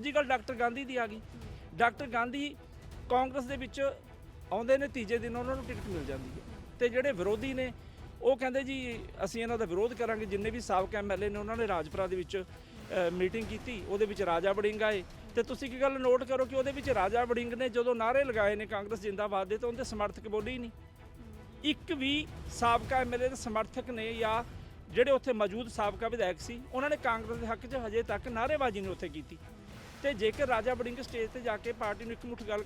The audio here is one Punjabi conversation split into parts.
ਦੂਜੀ ਗੱਲ ਡਾਕਟਰ ਗਾਂਧੀ ਦੀ ਆ ਗਈ। ਡਾਕਟਰ ਗਾਂਧੀ ਕਾਂਗਰਸ ਦੇ ਵਿੱਚ ਆਉਂਦੇ ਨੇ, ਤੀਜੇ ਦਿਨ ਉਹਨਾਂ ਨੂੰ ਟਿਕਟ ਮਿਲ ਜਾਂਦੀ ਹੈ। ਤੇ ਜਿਹੜੇ ਵਿਰੋਧੀ ਨੇ, ਉਹ ਕਹਿੰਦੇ ਜੀ, ਅਸੀਂ ਇਹਨਾਂ ਦਾ ਵਿਰੋਧ ਕਰਾਂਗੇ। ਜਿੰਨੇ ਵੀ ਸਾਬਕਾ ਐਮਐਲਏ ਨੇ, ਉਹਨਾਂ ਨੇ ਰਾਜਪੁਰਾ ਦੇ ਵਿੱਚ ਮੀਟਿੰਗ ਕੀਤੀ। ਉਹਦੇ ਵਿੱਚ ਰਾਜਾ ਵੜਿੰਗ ਆਏ। ਤੇ ਤੁਸੀਂ ਕੀ ਗੱਲ ਨੋਟ ਕਰੋ ਕਿ ਉਹਦੇ ਵਿੱਚ ਰਾਜਾ ਵੜਿੰਗ ਨੇ ਜਦੋਂ ਨਾਅਰੇ ਲਗਾਏ ਨੇ ਕਾਂਗਰਸ ਜਿੰਦਾਬਾਦ ਦੇ, ਤਾਂ ਉਹਦੇ ਸਮਰਥਕ ਬੋਲੇ ਹੀ ਨਹੀਂ। ਇੱਕ ਵੀ ਸਾਬਕਾ ਐਮਐਲਏ ਦੇ ਸਮਰਥਕ ਨੇ ਜਾਂ ਜਿਹੜੇ ਉੱਥੇ ਮੌਜੂਦ ਸਾਬਕਾ ਵਿਧਾਇਕ ਸੀ, ਉਹਨਾਂ ਨੇ ਕਾਂਗਰਸ ਦੇ ਹੱਕ 'ਚ ਹਜੇ ਤੱਕ ਨਾਅਰੇਬਾਜ਼ੀ ਨਹੀਂ ਉੱਥੇ ਕੀਤੀ। ਤੇ ਜੇਕਰ ਰਾਜਾ ਵੜਿੰਗ ਸਟੇਜ ਤੇ ਜਾ ਕੇ ਪਾਰਟੀ ਨੂੰ ਇਕਮੁੱਠ ਗੱਲ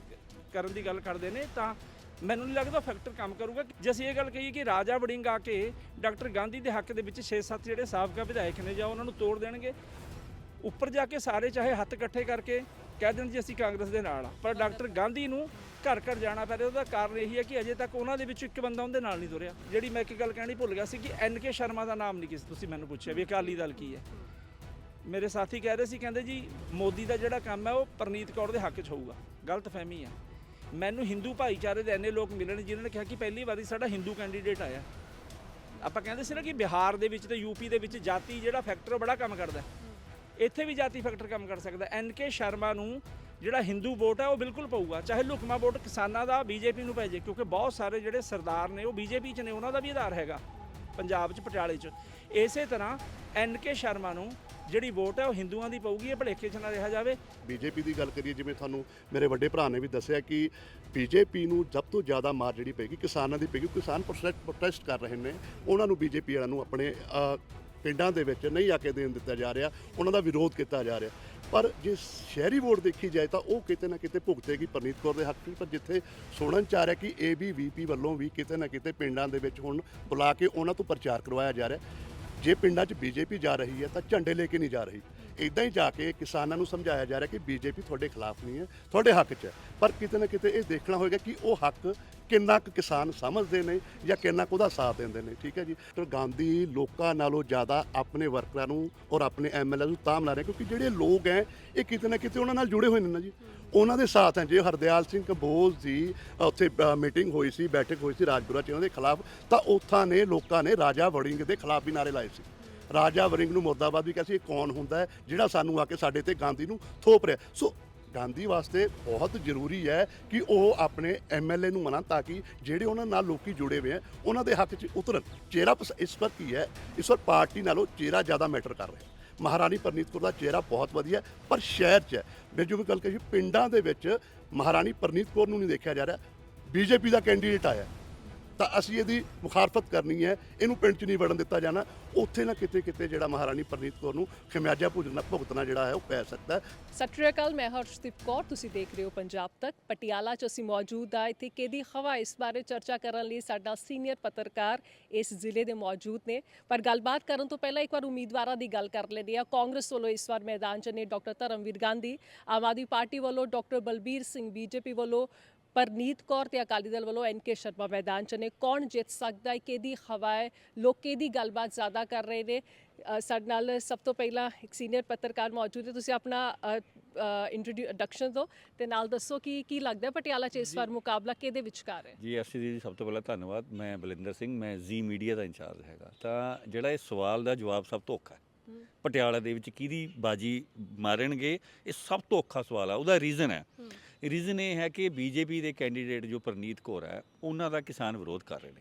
ਕਰਨ ਦੀ ਗੱਲ ਕਰਦੇ ਨੇ, ਤਾਂ ਮੈਨੂੰ ਨਹੀਂ ਲੱਗਦਾ ਫੈਕਟਰ ਕੰਮ ਕਰੂਗਾ। ਜੇ ਅਸੀਂ ਇਹ ਗੱਲ ਕਹੀਏ ਕਿ ਰਾਜਾ ਵੜਿੰਗ ਆ ਕੇ ਡਾਕਟਰ ਗਾਂਧੀ ਦੇ ਹੱਕ ਦੇ ਵਿੱਚ 6-7 ਜਿਹੜੇ ਸਾਬਕਾ ਵਿਧਾਇਕ ਨੇ ਜਾਂ ਉਹਨਾਂ ਨੂੰ ਤੋੜ ਦੇਣਗੇ, ਉੱਪਰ ਜਾ ਕੇ ਸਾਰੇ ਚਾਹੇ ਹੱਥ ਇਕੱਠੇ ਕਰਕੇ ਕਹਿ ਦੇਣ ਜੀ ਅਸੀਂ ਕਾਂਗਰਸ ਦੇ ਨਾਲ ਆ। ਪਰ ਡਾਕਟਰ ਗਾਂਧੀ ਨੂੰ ਘਰ ਘਰ ਜਾਣਾ ਪੈ ਰਿਹਾ, ਉਹਦਾ ਕਾਰਨ ਇਹੀ ਹੈ ਕਿ ਅਜੇ ਤੱਕ ਉਹਨਾਂ ਦੇ ਵਿੱਚੋਂ ਇੱਕ ਬੰਦਾ ਉਹਦੇ ਨਾਲ ਨਹੀਂ ਤੁਰਿਆ। ਜਿਹੜੀ ਮੈਂ ਇੱਕ ਗੱਲ ਕਹਿਣੀ ਭੁੱਲ ਗਿਆ ਸੀ ਕਿ ਐਨ ਕੇ ਸ਼ਰਮਾ ਦਾ ਨਾਮ ਨਹੀਂ ਕਿਸ, ਤੁਸੀਂ ਮੈਨੂੰ ਪੁੱਛਿਆ ਵੀ ਅਕਾਲੀ ਦਲ ਕੀ ਹੈ। ਮੇਰੇ ਸਾਥੀ ਕਹਿ ਰਹੇ ਸੀ, ਕਹਿੰਦੇ ਜੀ, ਮੋਦੀ ਦਾ ਜਿਹੜਾ ਕੰਮ ਹੈ, ਉਹ ਪਰਨੀਤ ਕੌਰ ਦੇ ਹੱਕ 'ਚ ਹੋਊਗਾ। ਗਲਤ ਫਹਿਮੀ ਹੈ ਮੈਨੂੰ ਹਿੰਦੂ ਭਾਈਚਾਰੇ ਦੇ ਇੰਨੇ ਲੋਕ ਮਿਲਣ ਨੇ ਜਿਨ੍ਹਾਂ ਨੇ ਕਿਹਾ ਕਿ ਪਹਿਲੀ ਵਾਰੀ ਸਾਡਾ ਹਿੰਦੂ ਕੈਂਡੀਡੇਟ ਆਇਆ। ਆਪਾਂ ਕਹਿੰਦੇ ਸੀ ਨਾ ਕਿ ਬਿਹਾਰ ਦੇ ਵਿੱਚ ਤੇ ਯੂਪੀ ਦੇ ਵਿੱਚ ਜਾਤੀ ਜਿਹੜਾ ਫੈਕਟਰ ਬੜਾ ਕੰਮ ਕਰਦਾ। ਇੱਥੇ ਵੀ ਜਾਤੀ ਫੈਕਟਰ ਕੰਮ ਕਰ ਸਕਦਾ। ਐਨ ਕੇ ਸ਼ਰਮਾ ਨੂੰ ਜਿਹੜਾ ਹਿੰਦੂ ਵੋਟ ਹੈ ਉਹ ਬਿਲਕੁਲ ਪਊਗਾ। ਚਾਹੇ ਲੁਕਮਾ ਵੋਟ ਕਿਸਾਨਾਂ ਦਾ, ਬੀਜੇਪੀ ਨੂੰ ਪੈ ਜੇ, ਕਿਉਂਕਿ ਬਹੁਤ ਸਾਰੇ ਜਿਹੜੇ ਸਰਦਾਰ ਨੇ, ਉਹ ਬੀਜੇਪੀ 'ਚ ਨੇ, ਉਹਨਾਂ ਦਾ ਵੀ ਆਧਾਰ ਹੈਗਾ। ਪੰਜਾਬ 'ਚ, ਪਟਿਆਲੇ 'ਚ। ਇਸੇ ਤਰ੍ਹਾਂ ਐਨ ਕੇ ਸ਼ਰਮਾ ਨੂੰ ਜਿਹੜੀ ਵੋਟ ਹੈ ਉਹ ਹਿੰਦੂਆਂ ਦੀ ਪਊਗੀ, ਇਹ ਭਲੇਖੇ 'ਚ ਨਾ ਰਿਹਾ ਜਾਵੇ। ਬੀਜੇਪੀ ਦੀ ਗੱਲ ਕਰੀਏ, ਜਿਵੇਂ ਤੁਹਾਨੂੰ ਮੇਰੇ ਵੱਡੇ ਭਰਾ ਨੇ ਵੀ ਦੱਸਿਆ ਕਿ ਬੀਜੇਪੀ ਨੂੰ ਸਭ ਤੋਂ ਜ਼ਿਆਦਾ ਮਾਰ ਜਿਹੜੀ ਪਏਗੀ, ਕਿਸਾਨਾਂ ਦੀ ਪਏਗੀ ਕਿਸਾਨ ਪ੍ਰੋਟੈਸਟ ਪ੍ਰੋਟੈਸਟ ਕਰ ਰਹੇ ਨੇ। ਉਹਨਾਂ ਨੂੰ ਬੀਜੇਪੀ ਵਾਲਿਆਂ ਨੂੰ ਆਪਣੇ ਪਿੰਡਾਂ ਦੇ ਵਿੱਚ ਨਹੀਂ ਆ ਕੇ ਦੇਣ ਦਿੱਤਾ ਜਾ ਰਿਹਾ, ਉਹਨਾਂ ਦਾ ਵਿਰੋਧ ਕੀਤਾ ਜਾ ਰਿਹਾ। ਪਰ ਜੇ ਸ਼ਹਿਰੀ ਵੋਟ ਦੇਖੀ ਜਾਏ ਤਾਂ ਉਹ ਕਿਤੇ ਨਾ ਕਿਤੇ ਭੁਗਤੇਗੀ ਪਰਨੀਤ ਕੌਰ ਦੇ ਹੱਕ 'ਚ ਪਰ ਜਿੱਥੇ ਸੁਣਨ ਚ ਆ ਰਿਹਾ ਕਿ ਏਬੀਵੀਪੀ ਵੱਲੋਂ ਵੀ ਕਿਤੇ ਨਾ ਕਿਤੇ ਪਿੰਡਾਂ ਦੇ ਵਿੱਚ ਹੁਣ ਬੁਲਾ ਕੇ ਉਹਨਾਂ ਤੋਂ ਪ੍ਰਚਾਰ ਕਰਵਾਇਆ ਜਾ ਰਿਹਾ। ਜੇ ਪਿੰਡਾਂ 'ਚ ਬੀਜੇਪੀ ਜਾ ਰਹੀ ਹੈ ਤਾਂ ਝੰਡੇ ਲੈ ਕੇ ਨਹੀਂ ਜਾ ਰਹੀ। ਇਦਾਂ ਹੀ ਜਾ ਕੇ ਕਿਸਾਨਾਂ ਨੂੰ ਸਮਝਾਇਆ ਜਾ ਰਿਹਾ ਕਿ ਬੀਜੇਪੀ ਤੁਹਾਡੇ ਖਿਲਾਫ ਨਹੀਂ ਹੈ, ਤੁਹਾਡੇ ਹੱਕ 'ਚ ਹੈ। ਪਰ ਕਿਤੇ ਨਾ ਕਿਤੇ ਇਹ ਦੇਖਣਾ ਹੋਏਗਾ ਕਿ ਉਹ ਹੱਕ ਕਿੰਨਾ ਕੁ ਕਿਸਾਨ ਸਮਝਦੇ ਨੇ ਜਾਂ ਕਿੰਨਾ ਕੁ ਉਹਦਾ ਸਾਥ ਦਿੰਦੇ ਨੇ। ਠੀਕ ਹੈ ਜੀ? ਤੇ ਗਾਂਧੀ ਲੋਕਾਂ ਨਾਲੋਂ ਜ਼ਿਆਦਾ ਆਪਣੇ ਵਰਕਰਾਂ ਨੂੰ ਔਰ ਆਪਣੇ ਐਮਐਲਏ ਨੂੰ ਤਾਂ ਲਾ ਰਹੇ ਕਿਉਂਕਿ ਜਿਹੜੇ ਲੋਕ ਹੈ, ਇਹ ਕਿਤੇ ਨਾ ਕਿਤੇ ਉਹਨਾਂ ਨਾਲ ਜੁੜੇ ਹੋਏ ਨੇ ਨਾ ਜੀ। ਉਹਨਾਂ ਦੇ ਸਾਥ ਹੈ ਜੇ ਹਰਦਿਆਲ ਸਿੰਘ ਕੰਬੋਜ ਦੀ ਉੱਥੇ ਮੀਟਿੰਗ ਹੋਈ ਸੀ, ਬੈਠਕ ਹੋਈ ਸੀ ਰਾਜਪੁਰਾ ਚ ਉਹਨਾਂ ਦੇ ਖਿਲਾਫ, ਤਾਂ ਉੱਥਾਂ ਨੇ ਲੋਕਾਂ ਨੇ ਰਾਜਾ ਵੜਿੰਗ ਦੇ ਖਿਲਾਫ ਵੀ ਨਾਰੇ ਲਾਏ ਸੀ। ਰਾਜਾ ਵਰਿੰਗ ਨੂੰ ਮੁਰਦਾਬਾਦ ਵੀ ਕਿਹਾ ਸੀ ਇਹ ਕੌਣ ਹੁੰਦਾ ਹੈ ਜਿਹੜਾ ਸਾਨੂੰ ਆ ਕੇ ਸਾਡੇ ਤੇ ਗਾਂਧੀ ਨੂੰ ਥੋਪ ਰਿਹਾ ਸੋ ਗਾਂਧੀ ਵਾਸਤੇ ਬਹੁਤ ਜ਼ਰੂਰੀ ਹੈ ਕਿ ਉਹ ਆਪਣੇ ਐਮਐਲਏ ਨੂੰ ਮਨਾਣ ਤਾਂ ਕਿ ਜਿਹੜੇ ਉਹਨਾਂ ਨਾਲ ਲੋਕੀ ਜੁੜੇ ਹੋਏ ਆ ਉਹਨਾਂ ਦੇ ਹੱਕ 'ਚ ਉਤਰਨ। ਚਿਹਰਾ ਪਸ- ਇਸ ਵਾਰ ਕੀ ਹੈ ਇਸ ਵਾਰ ਪਾਰਟੀ ਨਾਲੋਂ ਚਿਹਰਾ ਜ਼ਿਆਦਾ ਮੈਟਰ ਕਰ ਰਿਹਾ ਮਹਾਰਾਣੀ ਪਰਨੀਤ ਕੌਰ ਦਾ ਚਿਹਰਾ ਬਹੁਤ ਵਧੀਆ ਹੈ, ਪਰ ਸ਼ਹਿਰ 'ਚ ਹੈ। ਮੈਂ ਜੋ ਵੀ ਗੱਲ ਕਹੀ ਪਿੰਡਾਂ ਦੇ ਵਿੱਚ ਮਹਾਰਾਣੀ ਪਰਨੀਤ ਕੌਰ ਨੂੰ ਨਹੀਂ ਦੇਖਿਆ ਜਾ ਰਿਹਾ ਬੀਜੇਪੀ ਦਾ ਕੈਂਡੀਡੇਟ ਆਇਆ। ਤਾਂ ਅਸੀਂ ਇਹਦੀ ਮੁਖਾਲਫਤ ਕਰਨੀ ਹੈ। ਇਹਨੂੰ ਪਿੰਡ 'ਚ ਨਹੀਂ ਵੜਨ ਦਿੱਤਾ ਜਾਣਾ। ਉੱਥੇ ਨਾ ਕਿਤੇ ਕਿਤੇ ਜਿਹੜਾ ਮਹਾਰਾਣੀ ਪ੍ਰਨੀਤ ਕੌਰ ਨੂੰ ਖਿਮਿਆਜ਼ਾ ਭੁਗਤਣਾ ਭੁਗਤਣਾ ਜਿਹੜਾ ਹੈ, ਉਹ ਪੈ ਸਕਦਾ ਸਤਿ ਸ਼੍ਰੀ ਅਕਾਲ, ਮੈਂ ਹਰਸ਼ਦੀਪ ਕੌਰ। ਤੁਸੀਂ ਦੇਖ ਰਹੇ ਹੋ ਪੰਜਾਬ ਤੱਕ। ਪਟਿਆਲਾ 'ਚ ਅਸੀਂ ਮੌਜੂਦ ਆ ਇੱਥੇ ਕਿਹਦੀ ਹਵਾ ਇਸ ਬਾਰੇ ਚਰਚਾ ਕਰਨ ਲਈ ਸਾਡਾ ਸੀਨੀਅਰ ਪੱਤਰਕਾਰ ਇਸ ਜ਼ਿਲ੍ਹੇ ਦੇ ਮੌਜੂਦ ਨੇ। ਪਰ ਗੱਲਬਾਤ ਕਰਨ ਤੋਂ ਪਹਿਲਾਂ ਇੱਕ ਵਾਰ ਉਮੀਦਵਾਰਾਂ ਦੀ ਗੱਲ ਕਰ ਲੈਂਦੇ ਆ ਕਾਂਗਰਸ ਵੱਲੋਂ ਇਸ ਵਾਰ ਮੈਦਾਨ 'ਚ ਨੇ ਡਾਕਟਰ ਧਰਮਵੀਰ ਗਾਂਧੀ। ਆਮ ਆਦਮੀ ਪਾਰਟੀ ਵੱਲੋਂ ਡਾਕਟਰ ਬਲਬੀਰ ਸਿੰਘ, ਬੀਜੇਪੀ ਵੱਲੋਂ ਪਰਨੀਤ ਕੌਰ ਤੇ ਅਕਾਲੀ ਦਲ ਵੱਲੋਂ ਐਨ ਕੇ ਸ਼ਰਮਾ ਮੈਦਾਨ 'ਚ ਨੇ। ਕੌਣ ਜਿੱਤ ਸਕਦਾ ਹੈ? ਕਿਹਦੀ ਹਵਾ ਹੈ? ਲੋਕ ਕਿਹਦੀ ਗੱਲਬਾਤ ਜ਼ਿਆਦਾ ਕਰ ਰਹੇ ਨੇ? ਸਾਡੇ ਨਾਲ ਸਭ ਤੋਂ ਪਹਿਲਾਂ ਇੱਕ ਸੀਨੀਅਰ ਪੱਤਰਕਾਰ ਮੌਜੂਦ ਹੈ। ਤੁਸੀਂ ਆਪਣਾ ਇੰਟਰੋਡਕਸ਼ਨ ਦਿਓ ਤੇ ਨਾਲ ਦੱਸੋ ਕਿ ਕੀ ਲੱਗਦਾ ਪਟਿਆਲਾ 'ਚ ਇਸ ਵਾਰ ਮੁਕਾਬਲਾ ਕਿਹਦੇ ਵਿਚਕਾਰ ਹੈ? ਜੀ ਐਫਸੀ ਜੀ ਸਭ ਤੋਂ ਪਹਿਲਾਂ ਧੰਨਵਾਦ। ਮੈਂ ਬਲਿੰਦਰ ਸਿੰਘ ਮੈਂ ਜ਼ੀ ਮੀਡੀਆ ਦਾ ਇੰਚਾਰਜ ਹੈਗਾ। ਤਾਂ ਜਿਹੜਾ ਇਹ ਸਵਾਲ ਦਾ ਜਵਾਬ ਸਭ ਤੋਂ ਔਖਾ ਹੈ। ਪਟਿਆਲਾ ਦੇ ਵਿੱਚ ਕਿਹਦੀ ਬਾਜੀ ਮਾਰਨਗੇ ਇਹ ਸਭ ਤੋਂ ਔਖਾ ਸਵਾਲ ਹੈ ਉਹਦਾ ਰੀਜ਼ਨ ਹੈ। ਰੀਜ਼ਨ ਇਹ ਹੈ ਕਿ ਬੀਜੇਪੀ ਦੇ ਕੈਂਡੀਡੇਟ ਜੋ ਪ੍ਰਨੀਤ ਕੌਰ ਹੈ ਉਹਨਾਂ ਦਾ ਕਿਸਾਨ ਵਿਰੋਧ ਕਰ ਰਹੇ ਨੇ।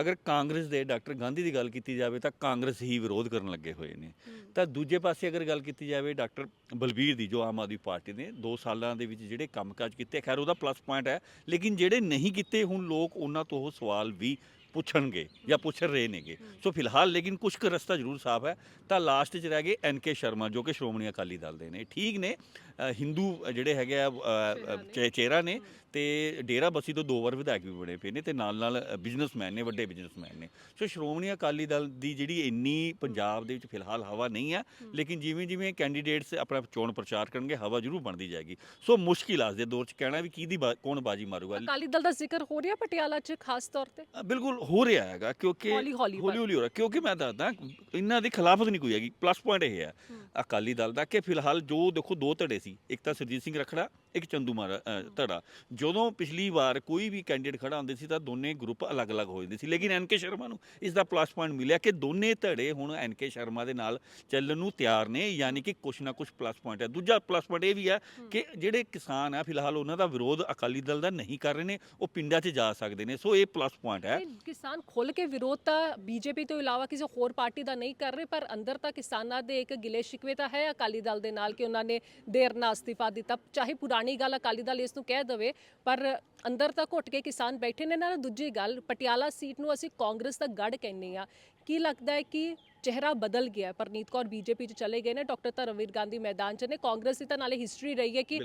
ਅਗਰ ਕਾਂਗਰਸ ਦੇ ਡਾਕਟਰ ਗਾਂਧੀ ਦੀ ਗੱਲ ਕੀਤੀ ਜਾਵੇ ਤਾਂ ਕਾਂਗਰਸ ਹੀ ਵਿਰੋਧ ਕਰਨ ਲੱਗੇ ਹੋਏ ਨੇ। ਤਾਂ ਦੂਜੇ ਪਾਸੇ ਅਗਰ ਗੱਲ ਕੀਤੀ ਜਾਵੇ ਡਾਕਟਰ ਬਲਬੀਰ ਦੀ ਜੋ ਆਮ ਆਦਮੀ ਪਾਰਟੀ ਨੇ 2 ਸਾਲਾਂ ਦੇ ਵਿੱਚ ਜਿਹੜੇ ਕੰਮਕਾਜ ਕੀਤੇ ਖੈਰ ਉਹਦਾ ਪਲੱਸ ਪੁਆਇੰਟ ਹੈ ਲੇਕਿਨ ਜਿਹੜੇ ਨਹੀਂ ਕੀਤੇ ਹੁਣ ਲੋਕ ਉਹਨਾਂ ਤੋਂ ਉਹ ਸਵਾਲ ਵੀ ਪੁੱਛਣਗੇ ਜਾਂ ਪੁੱਛ ਰਹੇ ਨੇਗੇ। ਸੋ ਫਿਲਹਾਲ ਲੇਕਿਨ ਕੁਝ ਕੁ ਰਸਤਾ ਜ਼ਰੂਰ ਸਾਫ਼ ਹੈ। ਤਾਂ ਲਾਸਟ 'ਚ ਰਹਿ ਗਏ ਐਨ ਕੇ ਸ਼ਰਮਾ ਜੋ ਕਿ ਸ਼੍ਰੋਮਣੀ ਅਕਾਲੀ ਦਲ ਦੇ ਨੇ। ਠੀਕ ਨੇ। ਅ, ਹਿੰਦੂ ਜਿਹੜੇ ਹੈਗੇ ਆ ਅ, ਚੇ- ਚਿਹਰਾ ਨੇ ਤੇ ਡੇਰਾ ਬਸੀ ਤੋਂ ਦੋ ਵਾਰ ਵਿਧਾਇਕ ਵੀ ਬਣੇ ਪਏ ਨੇ ਤੇ ਨਾਲ ਨਾਲ ਬਿਜ਼ਨਸਮੈਨ ਨੇ ਵੱਡੇ ਬਿਜ਼ਨਸਮੈਨ ਨੇ। ਸੋ ਸ਼੍ਰੋਮਣੀ ਅਕਾਲੀ ਦਲ ਦੀ ਜਿਹੜੀ ਇੰਨੀ ਪੰਜਾਬ ਦੇ ਵਿੱਚ ਫਿਲਹਾਲ ਹਵਾ ਨਹੀਂ ਹੈ। ਲੇਕਿਨ ਜਿਵੇਂ ਜਿਵੇਂ ਕੈਂਡੀਡੇਟਸ ਆਪਣਾ ਚੋਣ ਪ੍ਰਚਾਰ ਕਰਨਗੇ ਹਵਾ ਜ਼ਰੂਰ ਬਣਦੀ ਜਾਏਗੀ। ਸੋ ਮੁਸ਼ਕਿਲ ਆ ਅੱਜ ਦੇ ਦੌਰ 'ਚ ਕਹਿਣਾ ਵੀ ਕਿਹਦੀ ਬਾ- ਕੌਣ ਬਾਜੀ ਮਾਰੂਗਾ। ਅਕਾਲੀ ਦਲ ਦਾ ਜ਼ਿਕਰ ਹੋ ਰਿਹਾ ਪਟਿਆਲਾ 'ਚ ਖਾਸ ਤੌਰ ਤੇ? ਅ, ਬਿਲਕੁਲ ਹੋ ਰਿਹਾ ਹੈਗਾ ਕਿਉਂਕਿ ਹੌਲੀ- ਹੌਲੀ ਪਰ। ਹੌਲੀ ਹੌਲੀ ਹੋ ਰਿਹਾ ਕਿਉਂਕਿ ਮੈਂ ਦੱਸਦਾ ਇਹਨਾਂ ਦੀ ਖਿਲਾਫਤ ਨਹੀਂ ਕੋਈ ਹੈਗੀ ਪਲੱਸ ਪੁਆਇੰਟ ਇਹ ਹੈ। ਅਕਾਲੀ ਦਲ ਦਾ ਕਿ ਫਿਲਹਾਲ ਜੋ ਦੇਖੋ ਦੋ ਧੜੇ ਸੀ। ਇੱਕ ਤਾਂ ਸੁਰਜੀਤ ਸਿੰਘ ਰਖੜਾ ਇੱਕ ਚੰਦੂ ਮਾਰਾ ਧੜਾ। ਜਦੋਂ ਪਿਛਲੀ ਵਾਰ ਕੋਈ ਵੀ ਕੈਂਡੀਡੇਟ ਖੜਾ ਹੁੰਦੇ ਸੀ ਤਾਂ ਦੋਨੇ ਗਰੁੱਪ ਅਲੱਗ-ਅਲੱਗ ਹੋ ਜਾਂਦੇ ਸੀ। ਲੇਕਿਨ ਐਨਕੇ ਸ਼ਰਮਾ ਨੂੰ ਇਸ ਦਾ ਪਲੱਸ ਪੁਆਇੰਟ ਮਿਲਿਆ ਕਿ ਦੋਨੇ ਧੜੇ ਹੁਣ ਐਨਕੇ ਸ਼ਰਮਾ ਦੇ ਨਾਲ ਚੱਲਣ ਨੂੰ ਤਿਆਰ ਨੇ ਯਾਨੀ ਕਿ ਕੁਛ ਨਾ ਕੁਛ ਪਲੱਸ ਪੁਆਇੰਟ ਹੈ। ਦੂਜਾ ਪਲੱਸ ਪੁਆਇੰਟ ਇਹ ਵੀ ਹੈ ਕਿ ਜਿਹੜੇ ਕਿਸਾਨ ਆ ਫਿਲਹਾਲ ਉਹਨਾਂ ਦਾ ਵਿਰੋਧ ਅਕਾਲੀ ਦਲ ਦਾ ਨਹੀਂ ਕਰ ਰਹੇ ਨੇ ਉਹ ਪਿੰਡਾਂ 'ਚ ਜਾ ਸਕਦੇ ਨੇ। ਸੋ ਇਹ ਪਲੱਸ ਪੁਆਇੰਟ ਹੈ। ਕਿਸਾਨ ਖੁੱਲ ਕੇ ਵਿਰੋਧ ਤਾਂ ਬੀਜੇਪੀ ਤੋਂ ਇਲਾਵਾ ਕਿਸੇ ਹੋਰ ਪਾਰਟੀ ਦਾ ਨਹੀਂ ਕਰ ਰਹੇ ਪਰ ਅੰਦਰ ਤਾਂ ਕਿਸਾਨਾਂ ਦੇ ਇੱਕ ਗਿਲੇ ਸ਼ਿਕਵੇ ਤਾਂ ਹੈ ਅਕਾਲੀ ਦਲ ਦੇ ਨਾਲ ਕਿ ਉਹਨਾਂ ਨੇ ਦੇਰ ਨਾਲ ਅਸਤੀਫਾ ਦਿੱਤਾ ਚਾਹੇ ਪੁਰਾਣੀ ਗੱਲ ਅਕਾਲੀ ਦਲ ਇਸ ਨੂੰ ਕਹਿ ਦਵੇ ਪਰ ਅੰਦਰ ਤਾਂ ਘੁੱਟ ਕੇ ਕਿਸਾਨ ਬੈਠੇ ਨੇ। ਨਾਲ ਦੂਜੀ ਗੱਲ ਪਟਿਆਲਾ ਸੀਟ ਨੂੰ ਅਸੀਂ ਕਾਂਗਰਸ ਦਾ ਗੜ ਕਹਿੰਦੇ ਆ ਕੀ ਲੱਗਦਾ ਹੈ ਕਿ ਚਿਹਰਾ ਬਦਲ ਗਿਆ? ਪਰਨੀਤ ਕੌਰ ਬੀਜੇਪੀ ਚ ਚਲੇ ਗਏ ਨੇ ਡਾਕਟਰ ਧਰਮਵੀਰ ਗਾਂਧੀ ਮੈਦਾਨ ਚ ਨੇ। ਕਾਂਗਰਸ ਦੀ ਤਾਂ ਨਾਲੇ ਹਿਸਟਰੀ ਰਹੀ ਹੈ ਕਿ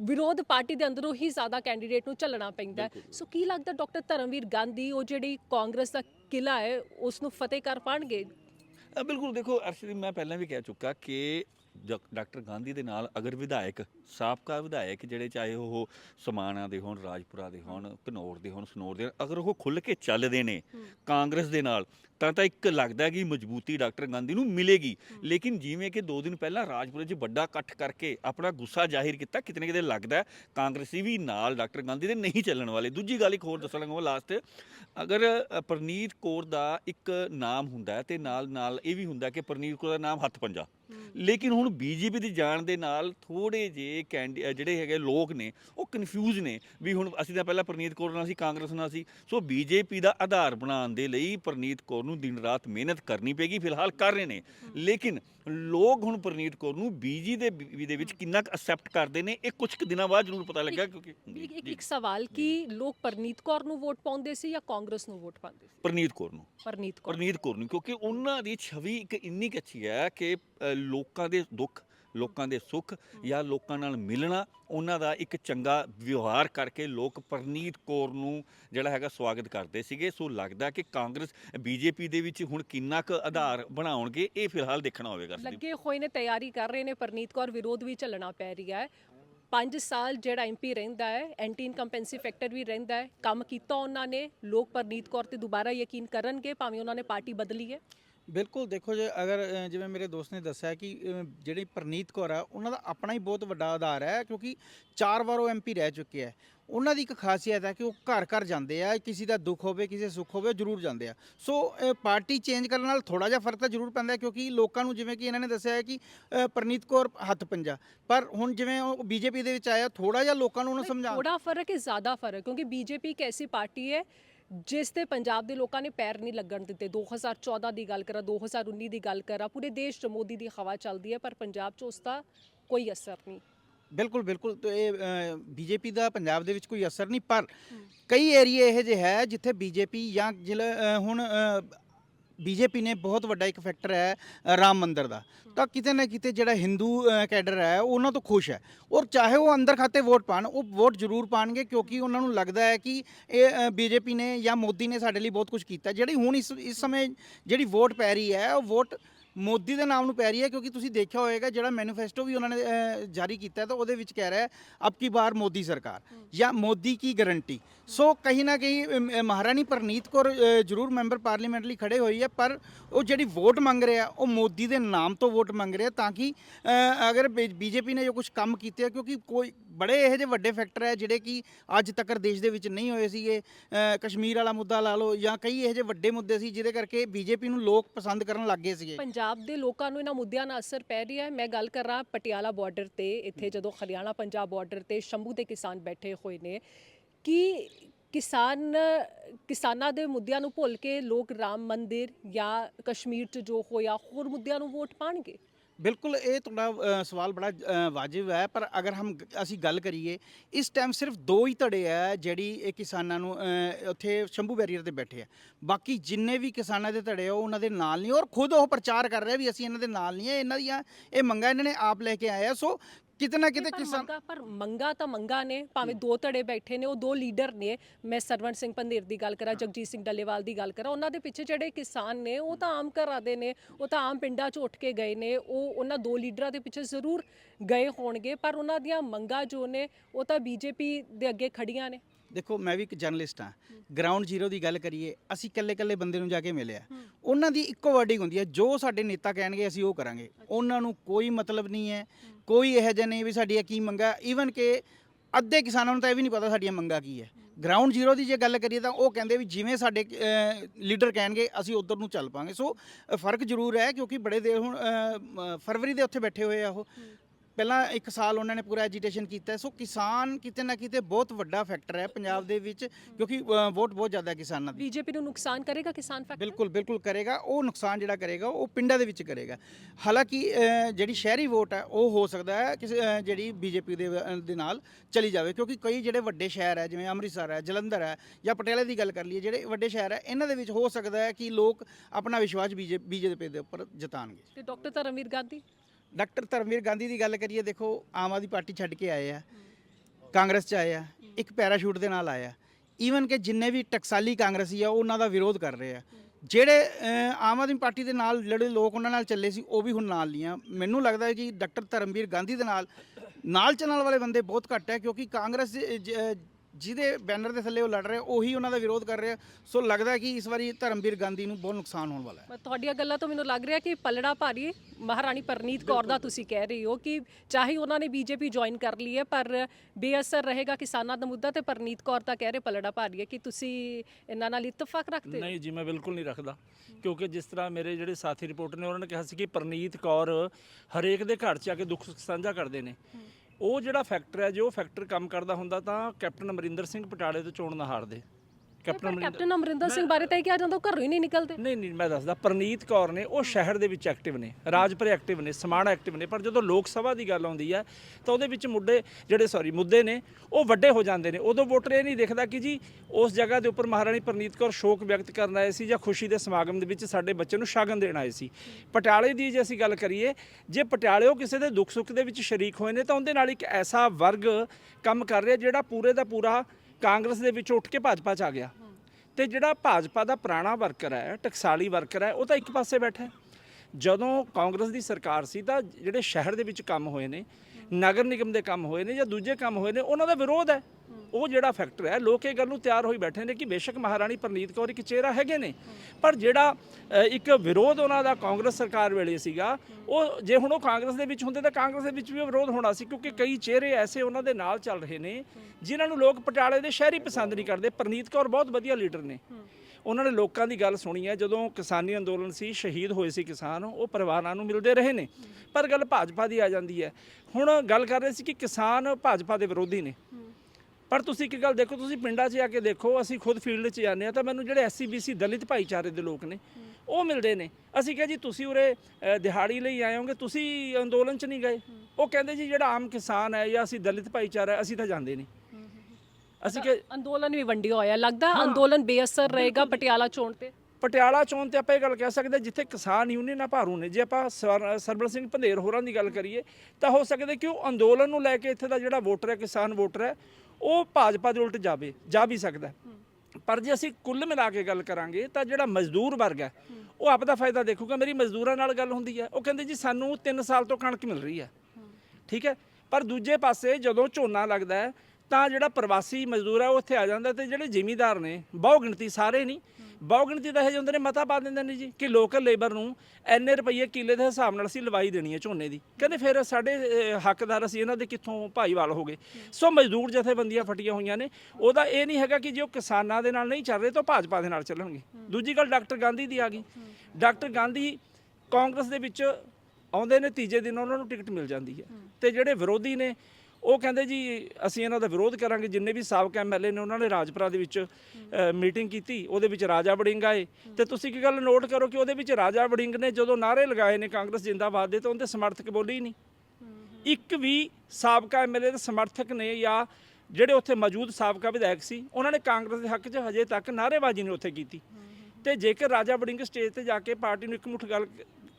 ਵਿਰੋਧ ਪਾਰਟੀ ਦੇ ਅੰਦਰੋਂ ਹੀ ਜ਼ਿਆਦਾ ਕੈਂਡੀਡੇਟ ਨੂੰ ਚੱਲਣਾ ਪੈਂਦਾ। ਸੋ ਕੀ ਲੱਗਦਾ ਡਾਕਟਰ ਧਰਮਵੀਰ ਗਾਂਧੀ ਉਹ ਜਿਹੜੀ ਕਾਂਗਰਸ ਦਾ ਕਿਲਾ ਹੈ ਉਸ ਨੂੰ ਫਤਿਹ ਕਰ ਪਾਣਗੇ ਬਿਲਕੁਲ। ਦੇਖੋ ਅਰਸ਼ਦੀਪ ਮੈਂ ਪਹਿਲਾਂ ਵੀ ਕਹਿ ਚੁੱਕਾ ਕਿ ਡਾਕਟਰ ਗਾਂਧੀ ਦੇ ਨਾਲ ਅਗਰ ਵਿਧਾਇਕ ਸਾਬਕਾ ਵਿਧਾਇਕ ਜਿਹੜੇ ਚਾਹੇ ਉਹ ਸਮਾਣਾ ਦੇ ਹੋਣ ਰਾਜਪੁਰਾ ਦੇ ਹੋਣ ਘਨੌਰ ਦੇ ਹੋਣ ਸਨੌਰ ਦੇ ਹੋਣ, ਅਗਰ ਉਹ ਖੁੱਲ ਕੇ ਚੱਲਦੇ ਨੇ ਕਾਂਗਰਸ ਦੇ ਨਾਲ ਤਾਂ ਤਾਂ ਇੱਕ ਲੱਗਦਾ ਕਿ ਮਜ਼ਬੂਤੀ ਡਾਕਟਰ ਗਾਂਧੀ ਨੂੰ ਮਿਲੇਗੀ। ਲੇਕਿਨ ਜਿਵੇਂ ਕਿ 2 ਦਿਨ ਪਹਿਲਾਂ ਰਾਜਪੁਰੇ 'ਚ ਵੱਡਾ ਇਕੱਠ ਕਰਕੇ ਆਪਣਾ ਗੁੱਸਾ ਜ਼ਾਹਿਰ ਕੀਤਾ ਕਿਤੇ ਨਾ ਕਿਤੇ ਲੱਗਦਾ ਕਾਂਗਰਸੀ ਵੀ ਨਾਲ ਡਾਕਟਰ ਗਾਂਧੀ ਦੇ ਨਹੀਂ ਚੱਲਣ ਵਾਲੇ। ਦੂਜੀ ਗੱਲ ਇੱਕ ਹੋਰ ਦੱਸਣ ਲੱਗਾ ਲਾਸਟ ਅਗਰ ਪ੍ਰਨੀਤ ਕੌਰ ਦਾ ਇੱਕ ਨਾਮ ਹੁੰਦਾ ਤੇ ਨਾਲ ਨਾਲ ਇਹ ਵੀ ਹੁੰਦਾ ਕਿ ਪ੍ਰਨੀਤ ਕੌਰ ਦਾ ਨਾਮ ਹੱਥ ਪੰਜਾ। ਲੇਕਿਨ ਹੁਣ ਬੀਜੇਪੀ ਦੀ ਜਾਣ ਦੇ ਨਾਲ ਥੋੜੇ ਜੇ ਜਿਹੜੇ ਹੈਗੇ ਲੋਕ ਨੇ ਉਹ ਕਨਫਿਊਜ਼ ਨੇ ਵੀ ਹੁਣ ਅਸੀਂ ਤਾਂ ਪਹਿਲਾਂ ਪ੍ਰਨੀਤ ਕੌਰ ਨਾਲ ਸੀ ਕਾਂਗਰਸ ਨਾਲ ਸੀ। ਸੋ ਬੀਜੇਪੀ ਦਾ ਆਧਾਰ ਬਣਾਉਣ ਦੇ ਲਈ ਪ੍ਰਨੀਤ ਕੌਰ ਨੂੰ ਦਿਨ ਰਾਤ ਮਿਹਨਤ ਕਰਨੀ ਪੈਗੀ ਫਿਲਹਾਲ ਕਰ ਰਹੇ ਨੇ। ਲੇਕਿਨ ਲੋਕ ਹੁਣ ਪ੍ਰਨੀਤ ਕੌਰ ਨੂੰ ਬੀਜੀ ਦੇ ਦੇ ਵਿੱਚ ਕਿੰਨਾ ਕੁ ਅਸੈਪਟ ਕਰਦੇ ਨੇ ਇਹ ਕੁਝ ਕੁ ਦਿਨਾਂ ਬਾਅਦ ਜ਼ਰੂਰ ਪਤਾ ਲੱਗਾ ਕਿਉਂਕਿ ਇੱਕ ਇੱਕ- ਸਵਾਲ ਕਿ ਲੋਕ ਪਰਨੀਤ ਕੌਰ ਨੂੰ ਵੋਟ ਪਾਉਂਦੇ ਸੀ ਜਾਂ ਕਾਂਗਰਸ ਨੂੰ ਵੋਟ ਪਾਉਂਦੇ ਸੀ? ਪ੍ਰਨੀਤ ਕੌਰ ਨੂੰ। ਪਰਨੀਤ ਕੌਰ। ਪ੍ਰਨੀਤ ਕੌਰ ਨੂੰ ਕਿਉਂਕਿ ਉਹਨਾਂ ਦੀ ਛਵੀ ਇੱਕ ਇੰਨੀ ਕੁ ਅੱਛੀ ਹੈ ਕਿ ਅ, ਲੋਕਾਂ ਦੇ ਦੁੱਖ ਲੋਕਾਂ ਦੇ ਸੁੱਖ ਜਾਂ ਲੋਕਾਂ ਨਾਲ ਮਿਲਣਾ ਉਹਨਾਂ ਦਾ ਇੱਕ ਚੰਗਾ ਵਿਵਹਾਰ ਕਰਕੇ ਲੋਕ ਪ੍ਰਨੀਤ ਕੌਰ ਨੂੰ ਜਿਹੜਾ ਹੈਗਾ ਸਵਾਗਤ ਕਰਦੇ ਸੀਗੇ। ਸੋ ਲੱਗਦਾ ਕਿ ਕਾਂਗਰਸ ਬੀਜੇਪੀ ਦੇ ਵਿੱਚ ਹੁਣ ਕਿੰਨਾ ਕੁ ਆਧਾਰ ਬਣਾਉਣਗੇ ਇਹ ਫਿਲਹਾਲ ਦੇਖਣਾ ਹੋਵੇਗਾ। ਲੱਗੇ ਹੋਏ ਨੇ ਤਿਆਰੀ ਕਰ ਰਹੇ ਨੇ ਪਰਨੀਤ ਕੌਰ ਵਿਰੋਧ ਵੀ ਚੱਲਣਾ ਪੈ ਰਿਹਾ ਹੈ। 5 ਸਾਲ ਜਿਹੜਾ ਐਮਪੀ ਰਹਿੰਦਾ ਹੈ ਐਂਟੀ ਇਨਕੰਪੈਂਸੀ ਫੈਕਟਰ ਵੀ ਰਹਿੰਦਾ ਹੈ ਕੰਮ ਕੀਤਾ ਉਹਨਾਂ ਨੇ ਲੋਕ ਪਰਨੀਤ ਕੌਰ ਤੇ ਦੁਬਾਰਾ ਯਕੀਨ ਕਰਨਗੇ ਭਾਵੇਂ ਉਹਨਾਂ ਨੇ ਪਾਰਟੀ ਬਦਲੀ ਹੈ। ਬਿਲਕੁਲ ਦੇਖੋ ਜੇ ਅਗਰ ਅ, ਜਿਵੇਂ ਮੇਰੇ ਦੋਸਤ ਨੇ ਦੱਸਿਆ ਕਿ ਅ, ਜਿਹੜੀ ਪ੍ਰਨੀਤ ਕੌਰ ਆ ਉਹਨਾਂ ਦਾ ਆਪਣਾ ਹੀ ਬਹੁਤ ਵੱਡਾ ਆਧਾਰ ਹੈ ਕਿਉਂਕਿ ਚਾਰ ਵਾਰ ਉਹ ਐਮਪੀ ਰਹਿ ਚੁੱਕੇ ਆ। ਉਹਨਾਂ ਦੀ ਇੱਕ ਖਾਸੀਅਤ ਹੈ ਕਿ ਉਹ ਘਰ ਘਰ ਜਾਂਦੇ ਆ ਕਿਸੇ ਦਾ ਦੁੱਖ ਹੋਵੇ ਕਿਸੇ ਸੁੱਖ ਹੋਵੇ ਉਹ ਜ਼ਰੂਰ ਜਾਂਦੇ ਆ। ਸੋ ਅ, ਪਾਰਟੀ ਚੇਂਜ ਕਰਨ ਨਾਲ ਥੋੜਾ ਜਿਹਾ ਫ਼ਰਕ ਤਾਂ ਜ਼ਰੂਰ ਪੈਂਦਾ ਹੈ ਕਿਉਂਕਿ ਲੋਕਾਂ ਨੂੰ ਜਿਵੇਂ ਕਿ ਇਹਨਾਂ ਨੇ ਦੱਸਿਆ ਹੈ ਕਿ ਅ, ਪ੍ਰਨੀਤ ਕੌਰ ਹੱਥ ਪੰਜਾ। ਪਰ ਹੁਣ ਜਿਵੇਂ ਉਹ ਬੀਜੇਪੀ ਦੇ ਵਿੱਚ ਆਇਆ ਥੋੜਾ ਜਿਹਾ ਲੋਕਾਂ ਨੂੰ ਉਹਨੂੰ ਸਮਝਾ ਥੋੜਾ ਫ਼ਰਕ ਹੈ ਜ਼ਿਆਦਾ ਫ਼ਰਕ ਕਿਉਂਕਿ ਬੀਜੇਪੀ ਇੱਕ ਐਸੀ ਪਾਰਟੀ ਹੈ ਜਿਸ ਤੇ ਪੰਜਾਬ ਦੇ ਲੋਕਾਂ ਨੇ ਪੈਰ ਨਹੀਂ ਲੱਗਣ ਦਿੱਤੇ। 2014 ਦੀ ਗੱਲ ਕਰਾਂ 2019 ਦੀ ਗੱਲ ਕਰਾਂ, ਪੂਰੇ ਦੇਸ਼ 'ਚ ਮੋਦੀ ਦੀ ਹਵਾ ਚੱਲਦੀ ਹੈ, ਪਰ ਪੰਜਾਬ 'ਚ ਉਸ ਦਾ ਕੋਈ ਅਸਰ ਨਹੀਂ। ਬਿਲਕੁਲ ਬਿਲਕੁਲ, ਤੇ ਇਹ ਬੀਜੇਪੀ ਦਾ ਪੰਜਾਬ ਦੇ ਵਿੱਚ ਕੋਈ ਅਸਰ ਨਹੀਂ, ਪਰ ਕਈ ਏਰੀਏ ਇਹ ਜਿਹੇ ਹੈ ਜਿੱਥੇ ਬੀਜੇਪੀ ਜਾਂ ਜ਼ਿਲ੍ਹਾ ਹੁਣ ਬੀਜੇਪੀ ਨੇ ਬਹੁਤ ਵੱਡਾ ਇੱਕ ਫੈਕਟਰ ਹੈ ਰਾਮ ਮੰਦਿਰ ਦਾ। ਤਾਂ ਕਿਤੇ ਨਾ ਕਿਤੇ ਜਿਹੜਾ ਹਿੰਦੂ ਕੈਡਰ ਹੈ ਉਹਨਾਂ ਤੋਂ ਖੁਸ਼ ਹੈ। ਔਰ ਚਾਹੇ ਉਹ ਅੰਦਰ ਖਾਤੇ ਵੋਟ ਪਾਣ, ਉਹ ਵੋਟ ਜ਼ਰੂਰ ਪਾਣਗੇ ਕਿਉਂਕਿ ਉਹਨਾਂ ਨੂੰ ਲੱਗਦਾ ਹੈ ਕਿ ਇਹ ਬੀਜੇਪੀ ਨੇ ਜਾਂ ਮੋਦੀ ਨੇ ਸਾਡੇ ਲਈ ਬਹੁਤ ਕੁਝ ਕੀਤਾ। ਜਿਹੜੀ ਹੁਣ ਇਸ ਇਸ ਸਮੇਂ ਜਿਹੜੀ ਵੋਟ ਪੈ ਰਹੀ ਹੈ, ਉਹ ਵੋਟ ਮੋਦੀ ਦੇ ਨਾਮ ਨੂੰ ਪੈ ਰਹੀ ਹੈ ਕਿਉਂਕਿ ਤੁਸੀਂ ਦੇਖਿਆ ਹੋਵੇਗਾ ਜਿਹੜਾ ਮੈਨੀਫੈਸਟੋ ਵੀ ਉਹਨਾਂ ਨੇ ਅ, ਜਾਰੀ ਕੀਤਾ ਹੈ ਤਾਂ ਉਹਦੇ ਵਿੱਚ ਕਹਿ ਰਿਹਾ ਹੈ ਅਬ ਕੀ ਬਾਰ ਮੋਦੀ ਸਰਕਾਰ? ਜਾਂ ਮੋਦੀ ਕੀ ਗਾਰੰਟੀ? ਸੋ ਕहीं ਨਾ ਕਹੀਂ ਅਮ, ਅ, ਮਹਾਰਾਣੀ ਪ੍ਰਨੀਤ ਕੌਰ ਅ, ਜ਼ਰੂਰ ਮੈਂਬਰ ਪਾਰਲੀਮੈਂਟ ਲਈ ਖੜੇ ਹੋਈ ਹੈ ਪਰ ਉਹ ਜਿਹੜੀ ਵੋਟ ਮੰਗ ਰਿਹਾ ਉਹ ਮੋਦੀ ਦੇ ਨਾਮ ਤੋਂ ਵੋਟ ਮੰਗ ਰਿਹਾ ਤਾਂ ਕਿ ਅ, ਅਗਰ ਬੀਜੇਪੀ ਨੇ ਜੋ ਕੁਝ ਕੰਮ ਕੀਤੇ ਆ ਕਿਉਂਕਿ ਕੋਈ ਬੜੇ ਇਹੋ ਜਿਹੇ ਵੱਡੇ ਫੈਕਟਰ ਹੈ ਜਿਹੜੇ ਕਿ ਅੱਜ ਤੱਕ ਦੇਸ਼ ਦੇ ਵਿੱਚ ਨਹੀਂ ਹੋਏ ਸੀਗੇ। ਅ, ਕਸ਼ਮੀਰ ਵਾਲਾ ਮੁੱਦਾ ਲਾ ਲਓ ਜਾਂ ਕਈ ਇਹੋ ਜਿਹੇ ਵੱਡੇ ਮੁੱਦੇ ਸੀ ਜਿਹਦੇ ਕਰਕੇ ਬੀਜੇਪੀ ਨੂੰ ਲੋਕ ਪਸੰਦ ਕਰਨ ਲੱਗ ਗਏ ਸੀਗੇ। ਪੰਜਾਬ ਦੇ ਲੋਕਾਂ ਨੂੰ ਇਹਨਾਂ ਮੁੱਦਿਆਂ ਨਾਲ ਅਸਰ ਪੈ ਰਿਹਾ ਹੈ। ਮੈਂ ਗੱਲ ਕਰ ਰਹਾ ਪਟਿਆਲਾ ਬਾਰਡਰ ਤੇ ਇੱਥੇ ਜਦੋਂ ਹਰਿਆਣਾ ਪੰਜਾਬ ਬਾਰਡਰ ਤੇ ਸ਼ੰਭੂ ਦੇ ਕਿਸਾਨ ਬੈਠੇ ਹੋਏ ਨੇ ਕਿ ਕਿਸਾਨ ਕਿਸਾਨਾਂ ਦੇ ਮੁੱਦਿਆਂ ਨੂੰ ਭੁੱਲ ਕੇ ਲੋਕ ਰਾਮ ਮੰਦਿਰ ਜਾਂ ਕਸ਼ਮੀਰ 'ਚ ਜੋ ਹੋਇਆ ਹੋਰ ਮੁੱਦਿਆਂ ਨੂੰ ਵੋਟ ਪਾਣਗੇ? ਬਿਲਕੁਲ ਇਹ ਤੁਹਾਡਾ ਅ, ਸਵਾਲ ਬੜਾ ਅ, ਵਾਜਿਬ ਹੈ ਪਰ ਅਗਰ ਹਮ ਗ- ਅਸੀਂ ਗੱਲ ਕਰੀਏ ਇਸ ਟਾਈਮ ਸਿਰਫ ਦੋ ਹੀ ਧੜੇ ਹੈ ਜਿਹੜੀ ਇਹ ਕਿਸਾਨਾਂ ਨੂੰ ਅ, ਉੱਥੇ ਸ਼ੰਭੂ ਬੈਰੀਅਰ ਤੇ ਬੈਠੇ ਆ ਬਾਕੀ ਜਿੰਨੇ ਵੀ ਕਿਸਾਨਾਂ ਦੇ ਧੜੇ ਆ ਉਹ ਉਹਨਾਂ ਦੇ ਨਾਲ ਨਹੀਂ ਔਰ ਖੁਦ ਉਹ ਪ੍ਰਚਾਰ ਕਰ ਰਿਹਾ ਵੀ ਅਸੀਂ ਇਹਨਾਂ ਦੇ ਨਾਲ ਨਹੀਂ ਹੈ ਇਹਨਾਂ ਦੀਆਂ ਇਹ ਮੰਗਾਂ ਇਹਨਾਂ ਨੇ ਆਪ ਲੈ ਕੇ ਆਏ ਆ। ਸੋ ਕਿਤੇ ਨਾ ਕਿਤੇ ਕਿਸਾਨ ਮੰਗਾ ਪਰ ਮੰਗਾ ਤਾਂ ਮੰਗਾ ਨੇ ਭਾਵੇਂ ਦੋ ਧੜੇ ਬੈਠੇ ਨੇ ਉਹ ਦੋ ਲੀਡਰ ਨੇ। ਮੈਂ ਸਰਵਣ ਸਿੰਘ ਪੰਧੇਰ ਦੀ ਗੱਲ ਕਰਾਂ ਜਗਜੀਤ ਸਿੰਘ ਡੱਲੇਵਾਲ ਦੀ ਗੱਲ ਕਰਾਂ ਉਹਨਾਂ ਦੇ ਪਿੱਛੇ ਜਿਹੜੇ ਕਿਸਾਨ ਨੇ ਉਹ ਤਾਂ ਆਮ ਘਰਾਂ ਦੇ ਨੇ ਉਹ ਤਾਂ ਆਮ ਪਿੰਡਾਂ 'ਚ ਉੱਠ ਕੇ ਗਏ ਨੇ ਉਹ ਉਹਨਾਂ ਦੋ ਲੀਡਰਾਂ ਦੇ ਪਿੱਛੇ ਜ਼ਰੂਰ ਗਏ ਹੋਣਗੇ ਪਰ ਉਹਨਾਂ ਦੀਆਂ ਮੰਗਾਂ ਜੋ ਨੇ ਉਹ ਤਾਂ ਬੀਜੇਪੀ ਦੇ ਅੱਗੇ ਖੜੀਆਂ ਨੇ। ਦੇਖੋ ਮੈਂ ਵੀ ਇੱਕ ਜਰਨਲਿਸਟ ਹਾਂ। ਗਰਾਊਂਡ ਜ਼ੀਰੋ ਦੀ ਗੱਲ ਕਰੀਏ ਅਸੀਂ ਇਕੱਲੇ ਇਕੱਲੇ ਬੰਦੇ ਨੂੰ ਜਾ ਕੇ ਮਿਲਿਆ ਉਹਨਾਂ ਦੀ ਇੱਕੋ ਵਰਡਿੰਗ ਹੁੰਦੀ ਹੈ ਜੋ ਸਾਡੇ ਨੇਤਾ ਕਹਿਣਗੇ ਅਸੀਂ ਉਹ ਕਰਾਂਗੇ। ਉਹਨਾਂ ਨੂੰ ਕੋਈ ਮਤਲਬ ਨਹੀਂ ਹੈ ਕੋਈ ਇਹੋ ਜਿਹਾ ਨਹੀਂ ਵੀ ਸਾਡੀਆਂ ਕੀ ਮੰਗਾ ਈਵਨ ਕਿ ਅੱਧੇ ਕਿਸਾਨਾਂ ਨੂੰ ਤਾਂ ਇਹ ਵੀ ਨਹੀਂ ਪਤਾ ਸਾਡੀਆਂ ਮੰਗਾ ਕੀ ਹੈ। ਗਰਾਊਂਡ ਜ਼ੀਰੋ ਦੀ ਜੇ ਗੱਲ ਕਰੀਏ ਤਾਂ ਉਹ ਕਹਿੰਦੇ ਵੀ ਜਿਵੇਂ ਸਾਡੇ ਲੀਡਰ ਕਹਿਣਗੇ ਅਸੀਂ ਉਧਰ ਨੂੰ ਚੱਲ ਪਾਂਗੇ। ਸੋ ਫ਼ਰਕ ਜ਼ਰੂਰ ਹੈ ਕਿਉਂਕਿ ਬੜੇ ਦੇਰ ਹੁਣ ਫਰਵਰੀ ਦੇ ਉੱਥੇ ਬੈਠੇ ਹੋਏ ਆ ਉਹ। ਪਹਿਲਾਂ ਇੱਕ ਸਾਲ ਉਹਨਾਂ ਨੇ ਪੂਰਾ ਐਜੀਟੇਸ਼ਨ ਕੀਤਾ। ਸੋ ਕਿਸਾਨ ਕਿਤੇ ਨਾ ਕਿਤੇ ਬਹੁਤ ਵੱਡਾ ਫੈਕਟਰ ਹੈ ਪੰਜਾਬ ਦੇ ਵਿੱਚ ਕਿਉਂਕਿ ਵੋਟ ਬਹੁਤ ਜ਼ਿਆਦਾ ਕਿਸਾਨਾਂ ਦੀ। ਬੀਜੇਪੀ ਨੂੰ ਨੁਕਸਾਨ ਕਰੇਗਾ ਕਿਸਾਨ ਫੈਕਟਰ ਬਿਲਕੁਲ ਬਿਲਕੁਲ ਕਰੇਗਾ। ਉਹ ਨੁਕਸਾਨ ਜਿਹੜਾ ਕਰੇਗਾ ਉਹ ਪਿੰਡਾਂ ਦੇ ਵਿੱਚ ਕਰੇਗਾ। ਹਾਲਾਂਕਿ ਜਿਹੜੀ ਸ਼ਹਿਰੀ ਵੋਟ ਹੈ ਉਹ ਹੋ ਸਕਦਾ ਹੈ ਅ, ਜਿਹੜੀ ਬੀਜੇਪੀ ਦੇ ਨਾਲ ਚਲੀ ਜਾਵੇ। ਕਿਉਂਕਿ ਕਈ ਜਿਹੜੇ ਵੱਡੇ ਸ਼ਹਿਰ ਹੈ ਜਿਵੇਂ ਅੰਮ੍ਰਿਤਸਰ ਹੈ ਜਲੰਧਰ ਹੈ ਜਾਂ ਪਟਿਆਲੇ ਦੀ ਗੱਲ ਕਰ ਲਈਏ ਜਿਹੜੇ ਵੱਡੇ ਸ਼ਹਿਰ ਹੈ ਇਹਨਾਂ ਦੇ ਵਿੱਚ ਹੋ ਸਕਦਾ ਹੈ ਕਿ ਲੋਕ ਆਪਣਾ ਵਿਸ਼ਵਾਸ ਬੀਜੇਪੀ ਦੇ ਉੱਪਰ ਜਤਾਣਗੇ ਤੇ ਡਾਕਟਰ ਧਰਮਵੀਰ ਗਾਂਧੀ? ਡਾਕਟਰ ਧਰਮਵੀਰ ਗਾਂਧੀ ਦੀ ਗੱਲ ਕਰੀਏ, ਦੇਖੋ, ਆਮ ਆਦਮੀ ਪਾਰਟੀ ਛੱਡ ਕੇ ਆਏ ਆ, ਕਾਂਗਰਸ ਚ ਆਏ ਆ, ਇੱਕ ਪੈਰਾਸ਼ੂਟ ਦੇ ਨਾਲ ਆਇਆ ਈਵਨ ਕਿ ਜਿੰਨੇ ਵੀ ਟਕਸਾਲੀ ਕਾਂਗਰਸੀ ਆ ਉਹਨਾਂ ਦਾ ਵਿਰੋਧ ਕਰ ਰਹੇ ਆ। ਜਿਹੜੇ ਆਮ ਆਦਮੀ ਪਾਰਟੀ ਦੇ ਨਾਲ ਜਿਹੜੇ ਲੋਕ ਉਹਨਾਂ ਨਾਲ ਚੱਲੇ ਸੀ, ਉਹ ਵੀ ਹੁਣ ਨਾਲ ਨਹੀਂ ਆ। ਮੈਨੂੰ ਲੱਗਦਾ ਹੈ ਕਿ ਡਾਕਟਰ ਧਰਮਵੀਰ ਗਾਂਧੀ ਦੇ ਨਾਲ ਨਾਲ ਚੱਲਣ ਵਾਲੇ ਬੰਦੇ ਬਹੁਤ ਘੱਟ ਹੈ ਕਿਉਂਕਿ ਕਾਂਗਰਸ ਜ- ਜਿਹਦੇ ਬੈਨਰ ਦੇ ਥੱਲੇ ਉਹ ਲੜ ਰਹੇ ਉਹੀ ਉਹਨਾਂ ਦਾ ਵਿਰੋਧ ਕਰ ਰਹੇ ਸੋ ਲੱਗਦਾ ਕਿ ਇਸ ਵਾਰੀ ਧਰਮਵੀਰ ਗਾਂਧੀ ਨੂੰ ਬਹੁਤ ਨੁਕਸਾਨ ਹੋਣ ਵਾਲਾ ਹੈ। ਤੁਹਾਡੀਆਂ ਗੱਲਾਂ ਤੋਂ ਮੈਨੂੰ ਲੱਗ ਰਿਹਾ ਕਿ ਪਲੜਾ ਭਾਰੀ ਮਹਾਰਾਣੀ ਪਰਨੀਤ ਕੌਰ ਦਾ ਤੁਸੀਂ ਕਹਿ ਰਹੇ ਹੋ ਕਿ ਚਾਹੇ ਉਹਨਾਂ ਨੇ ਬੀਜੇਪੀ ਜੁਆਇਨ ਕਰ ਲਈ ਹੈ ਪਰ ਬੇਅਸਰ ਰਹੇਗਾ ਕਿਸਾਨਾਂ ਦਾ ਮੁੱਦਾ ਤੇ ਪਰਨੀਤ ਕੌਰ ਤਾਂ ਕਹਿ ਰਹੇ ਪਲੜਾ ਭਾਰੀ ਹੈ ਕਿ ਤੁਸੀਂ ਇਹਨਾਂ ਨਾਲ ਇਤਫਾਕ ਰੱਖਦੇ ਨਹੀਂ ਜੀ ਮੈਂ ਬਿਲਕੁਲ ਨਹੀਂ ਰੱਖਦਾ। ਕਿਉਂਕਿ ਜਿਸ ਤਰ੍ਹਾਂ ਮੇਰੇ ਜਿਹੜੇ ਸਾਥੀ ਰਿਪੋਰਟਰ ਨੇ ਉਹਨਾਂ ਨੇ ਕਿਹਾ ਸੀ ਕਿ ਪ੍ਰਨੀਤ ਕੌਰ ਹਰੇਕ ਦੇ ਘਰ 'ਚ ਆ ਕੇ ਦੁੱਖ ਸੁੱਖ ਸਾਂਝਾ ਕਰਦੇ ਨੇ। ਉਹ ਜਿਹੜਾ ਫੈਕਟਰ ਹੈ, ਜੇ ਉਹ ਫੈਕਟਰ ਕੰਮ ਕਰਦਾ ਹੁੰਦਾ ਤਾਂ ਕੈਪਟਨ ਅਮਰਿੰਦਰ ਸਿੰਘ ਪਟਾਲੇ ਤੋਂ ਚੋਣ ਨਾ ਹਾਰਦੇ। ਕੈਪਟਨ ਅਮਰਿੰਦਰ ਕੈਪਟਨ ਅਮਰਿੰਦਰ ਸਿੰਘ ਬਾਰੇ ਤਾਂ ਇਹ ਕਿਹਾ ਜਾਂਦਾ ਉਹ ਘਰੋਂ ਹੀ ਨਹੀਂ ਨਿਕਲਦੇ। ਨਹੀਂ ਨਹੀਂ ਮੈਂ ਦੱਸਦਾ ਪ੍ਰਨੀਤ ਕੌਰ ਨੇ ਉਹ ਸ਼ਹਿਰ ਦੇ ਵਿੱਚ ਐਕਟਿਵ ਨੇ ਰਾਜਪੁਰੇ ਐਕਟਿਵ ਨੇ ਸਮਾਣਾ ਐਕਟਿਵ ਨੇ ਪਰ ਜਦੋਂ ਲੋਕ ਸਭਾ ਦੀ ਗੱਲ ਆਉਂਦੀ ਹੈ ਤਾਂ ਉਹਦੇ ਵਿੱਚ ਮੁੱਦੇ ਜਿਹੜੇ ਸੌਰੀ ਮੁੱਦੇ ਨੇ ਉਹ ਵੱਡੇ ਹੋ ਜਾਂਦੇ ਨੇ। ਉਦੋਂ ਵੋਟਰ ਇਹ ਨਹੀਂ ਦੇਖਦਾ ਕਿ ਜੀ ਉਸ ਜਗ੍ਹਾ ਦੇ ਉੱਪਰ ਮਹਾਰਾਣੀ ਪ੍ਰਨੀਤ ਕੌਰ ਸ਼ੋਕ ਵਿਅਕਤ ਕਰਨ ਆਏ ਸੀ ਜਾਂ ਖੁਸ਼ੀ ਦੇ ਸਮਾਗਮ ਦੇ ਵਿੱਚ ਸਾਡੇ ਬੱਚੇ ਨੂੰ ਸ਼ਗਨ ਦੇਣ ਆਏ ਸੀ। ਪਟਿਆਲੇ ਦੀ ਜੇ ਅਸੀਂ ਗੱਲ ਕਰੀਏ ਜੇ ਪਟਿਆਲੇ ਉਹ ਕਿਸੇ ਦੇ ਦੁੱਖ ਸੁੱਖ ਦੇ ਵਿੱਚ ਸ਼ਰੀਕ ਹੋਏ ਨੇ ਤਾਂ ਉਹਦੇ ਨਾਲ ਇੱਕ ਐਸਾ ਵਰਗ ਕੰਮ ਕਰ ਰਿਹਾ ਜਿਹੜਾ ਪੂਰੇ ਦਾ ਪੂਰਾ ਕਾਂਗਰਸ ਦੇ ਵਿੱਚ ਉੱਠ ਕੇ ਭਾਜਪਾ 'ਚ ਆ ਗਿਆ। ਤੇ ਜਿਹੜਾ ਭਾਜਪਾ ਦਾ ਪੁਰਾਣਾ ਵਰਕਰ ਹੈ, ਟਕਸਾਲੀ ਵਰਕਰ ਹੈ, ਉਹ ਤਾਂ ਇੱਕ ਪਾਸੇ ਬੈਠਾ ਹੈ। ਜਦੋਂ ਕਾਂਗਰਸ ਦੀ ਸਰਕਾਰ ਸੀ ਤਾਂ ਜਿਹੜੇ ਸ਼ਹਿਰ ਦੇ ਵਿੱਚ ਕੰਮ ਹੋਏ ਨੇ, ਨਗਰ ਨਿਗਮ ਦੇ ਕੰਮ ਹੋਏ ਨੇ ਜਾਂ ਦੂਜੇ ਕੰਮ ਹੋਏ ਨੇ, ਉਹਨਾਂ ਦਾ ਵਿਰੋਧ ਹੈ। ਉਹ ਜਿਹੜਾ ਫੈਕਟਰ ਹੈ, ਲੋਕ ਇਹ ਗੱਲ ਨੂੰ ਤਿਆਰ ਹੋਈ ਬੈਠੇ ਨੇ ਕਿ ਬੇਸ਼ੱਕ ਮਹਾਰਾਣੀ ਪ੍ਰਨੀਤ ਕੌਰ ਇੱਕ ਚਿਹਰਾ ਹੈਗੇ ਨੇ। ਪਰ ਜਿਹੜਾ ਇੱਕ ਵਿਰੋਧ ਉਹਨਾਂ ਦਾ ਕਾਂਗਰਸ ਸਰਕਾਰ ਵੇਲੇ ਸੀਗਾ, ਉਹ ਜੇ ਹੁਣ ਉਹ ਕਾਂਗਰਸ ਦੇ ਵਿੱਚ ਹੁੰਦੇ ਤਾਂ ਕਾਂਗਰਸ ਦੇ ਵਿੱਚ ਵੀ ਉਹ ਵਿਰੋਧ ਹੋਣਾ ਸੀ, ਕਿਉਂਕਿ ਕਈ ਚਿਹਰੇ ਐਸੇ ਉਹਨਾਂ ਦੇ ਨਾਲ ਚੱਲ ਰਹੇ ਨੇ, ਜਿਨ੍ਹਾਂ ਨੂੰ ਲੋਕ ਪਟਿਆਲੇ ਦੇ ਸ਼ਹਿਰੀ ਪਸੰਦ ਨਹੀਂ ਕਰਦੇ। ਪ੍ਰਨੀਤ ਕੌਰ ਬਹੁਤ ਵਧੀਆ ਲੀਡਰ ਨੇ। ਉਹਨਾਂ ਨੇ ਲੋਕਾਂ ਦੀ ਗੱਲ ਸੁਣੀ ਹੈ, ਜਦੋਂ ਕਿਸਾਨੀ ਅੰਦੋਲਨ ਸੀ, ਸ਼ਹੀਦ ਹੋਏ ਸੀ ਕਿਸਾਨ, ਉਹ ਪਰਿਵਾਰਾਂ ਨੂੰ ਮਿਲਦੇ ਰਹੇ ਨੇ। ਪਰ ਗੱਲ ਭਾਜਪਾ ਦੀ ਆ ਜਾਂਦੀ ਹੈ। ਹੁਣ ਗੱਲ ਕਰ ਰਹੇ ਸੀ ਕਿ ਕਿਸਾਨ ਭਾਜਪਾ ਦੇ ਵਿਰੋਧੀ ਨੇ। ਪਰ ਤੁਸੀਂ ਇੱਕ ਗੱਲ ਦੇਖੋ ਤੁਸੀਂ ਪਿੰਡਾਂ 'ਚ ਆ ਕੇ ਦੇਖੋ ਅਸੀਂ ਖੁਦ ਫੀਲਡ 'ਚ ਜਾਂਦੇ ਆ ਤਾਂ ਮੈਨੂੰ ਜਿਹੜੇ ਐਸਸੀ ਬੀਸੀ ਦਲਿਤ ਭਾਈਚਾਰੇ ਦੇ ਲੋਕ ਨੇ ਉਹ ਮਿਲਦੇ ਨੇ। ਅਸੀਂ ਕਿਹਾ ਜੀ ਤੁਸੀਂ ਉਰੇ ਦਿਹਾੜੀ ਲਈ ਆਏ ਹੋਗੇ ਤੁਸੀਂ ਅੰਦੋਲਨ 'ਚ ਨਹੀਂ ਗਏ। ਉਹ ਕਹਿੰਦੇ ਜੀ ਜਿਹੜਾ ਆਮ ਕਿਸਾਨ ਹੈ ਜਾਂ ਅਸੀਂ ਦਲਿਤ ਭਾਈਚਾਰਾ ਅਸੀਂ ਤਾਂ ਜਾਂਦੇ ਨਹੀਂ। ਅਸੀਂ ਕਿ ਅੰਦੋਲਨ ਵੀ ਵੰਡਿਆ ਹੋਇਆ ਲੱਗਦਾ ਅੰਦੋਲਨ ਬੇਅਸਰ ਰਹੇਗਾ ਪਟਿਆਲਾ ਚੋਣ ਤੇ? ਪਟਿਆਲਾ ਚੋਣ ਤੇ ਆਪਾਂ ਇਹ ਗੱਲ ਕਹਿ ਸਕਦੇ ਜਿੱਥੇ ਕਿਸਾਨ ਯੂਨੀਅਨਾਂ ਭਾਰੂ ਨੇ। ਜੇ ਆਪਾਂ ਸਰਬਲ ਸਿੰਘ ਭੰਦੇਰ ਹੋਰਾਂ ਦੀ ਗੱਲ ਕਰੀਏ ਤਾਂ ਹੋ ਸਕਦਾ ਕਿ ਉਹ ਅੰਦੋਲਨ ਨੂੰ ਲੈ ਕੇ ਇੱਥੇ ਦਾ ਜਿਹੜਾ ਵੋਟਰ ਹੈ ਕਿਸਾਨ ਵੋਟਰ ਹੈ ਉਹ ਭਾਜਪਾ ਦੇ ਉਲਟ ਜਾਵੇ, ਜਾ ਵੀ ਸਕਦਾ। ਪਰ ਜੇ ਅਸੀਂ ਕੁੱਲ ਮਿਲਾ ਕੇ ਗੱਲ ਕਰਾਂਗੇ, ਤਾਂ ਜਿਹੜਾ ਮਜ਼ਦੂਰ ਵਰਗ ਹੈ, ਉਹ ਆਪਦਾ ਫਾਇਦਾ ਦੇਖੂਗਾ। ਮੇਰੀ ਮਜ਼ਦੂਰਾਂ ਨਾਲ ਗੱਲ ਹੁੰਦੀ ਹੈ। ਉਹ ਕਹਿੰਦੇ ਜੀ, ਸਾਨੂੰ 3 ਸਾਲ ਤੋਂ ਕਣਕ ਮਿਲ ਰਹੀ ਹੈ। ਠੀਕ ਹੈ? ਪਰ ਦੂਜੇ ਪਾਸੇ ਜਦੋਂ ਝੋਨਾ ਲੱਗਦਾ ਹੈ, ਤਾਂ ਜਿਹੜਾ ਪ੍ਰਵਾਸੀ ਮਜ਼ਦੂਰ ਹੈ, ਉਹ ਉੱਥੇ ਆ ਜਾਂਦਾ ਤੇ ਜਿਹੜੇ ਜ਼ਿਮੀਂਦਾਰ ਨੇ ਬਹੁ ਗਿਣਤੀ ਸਾਰੇ ਨਹੀਂ। ਬਹੁ ਗਿਣਤੀ ਦਾ ਇਹ ਜਿਹੇ ਹੁੰਦੇ ਨੇ ਮਤਾ ਪਾ ਦਿੰਦੇ ਨੇ ਜੀ ਕਿ ਲੋਕਲ ਲੇਬਰ ਨੂੰ ਐਨੇ ਰੁਪਏ ਕਿੱਲੇ ਦੇ ਹਿਸਾਬ ਨਾਲ ਅਸੀਂ ਲਵਾਈ ਦੇਣੀ ਹੈ ਝੋਨੇ ਦੀ। ਕਹਿੰਦੇ ਫਿਰ ਸਾਡੇ ਅਹ, ਹੱਕਦਾਰ ਅਸੀਂ ਇਹਨਾਂ ਦੇ ਕਿੱਥੋਂ ਭਾਈਵਾਲ ਹੋ ਗਏ। ਸੋ ਮਜ਼ਦੂਰ ਜਥੇਬੰਦੀਆਂ ਫਟੀਆਂ ਹੋਈਆਂ ਨੇ। ਉਹਦਾ ਇਹ ਨਹੀਂ ਹੈਗਾ ਕਿ ਜੇ ਉਹ ਕਿਸਾਨਾਂ ਦੇ ਨਾਲ ਨਹੀਂ ਚੱਲ ਰਹੇ ਤਾਂ ਉਹ ਭਾਜਪਾ ਦੇ ਨਾਲ ਚੱਲਣਗੇ। ਦੂਜੀ ਗੱਲ ਡਾਕਟਰ ਗਾਂਧੀ ਦੀ ਆ ਗਈ। ਡਾਕਟਰ ਗਾਂਧੀ ਕਾਂਗਰਸ ਦੇ ਵਿੱਚ ਆਉਂਦੇ ਨੇ ਤੀਜੇ ਦਿਨ ਉਹਨਾਂ ਨੂੰ ਟਿਕਟ ਮਿਲ ਜਾਂਦੀ ਹੈ। ਤੇ ਜਿਹੜੇ ਵਿਰੋਧੀ ਨੇ ਉਹ ਕਹਿੰਦੇ ਜੀ, ਅਸੀਂ ਇਹਨਾਂ ਦਾ ਵਿਰੋਧ ਕਰਾਂਗੇ, ਜਿੰਨੇ ਵੀ ਸਾਬਕਾ ਐਮਐਲਏ ਨੇ ਉਹਨਾਂ ਨੇ ਰਾਜਪੁਰਾ ਦੇ ਵਿੱਚ ਮੀਟਿੰਗ ਕੀਤੀ, ਉਹਦੇ ਵਿੱਚ ਰਾਜਾ ਵੜਿੰਗ ਆਏ। ਤੇ ਤੁਸੀਂ ਇੱਕ ਗੱਲ ਨੋਟ ਕਰੋ ਕਿ ਉਹਦੇ ਵਿੱਚ ਰਾਜਾ ਵੜਿੰਗ ਨੇ ਜਦੋਂ ਨਾਰੇ ਲਗਾਏ ਨੇ ਕਾਂਗਰਸ ਜਿੰਦਾਬਾਦ ਦੇ, ਤਾਂ ਉਹਦੇ ਸਮਰਥਕ ਬੋਲੇ ਹੀ ਨਹੀਂ। ਇੱਕ ਵੀ ਸਾਬਕਾ ਐਮਐਲਏ ਦੇ ਸਮਰਥਕ ਨੇ ਜਾਂ ਜਿਹੜੇ ਉੱਥੇ ਮੌਜੂਦ ਸਾਬਕਾ ਵਿਧਾਇਕ ਸੀ, ਉਹਨਾਂ ਨੇ ਕਾਂਗਰਸ ਦੇ ਹੱਕ 'ਚ ਹਜੇ ਤੱਕ ਨਾਅਰੇਬਾਜ਼ੀ ਨਹੀਂ ਉੱਥੇ ਕੀਤੀ। ਤੇ ਜੇਕਰ ਰਾਜਾ ਵੜਿੰਗ ਸਟੇਜ ਤੇ ਜਾ ਕੇ ਪਾਰਟੀ ਨੂੰ ਇੱਕ ਮੁੱਠ ਗੱਲ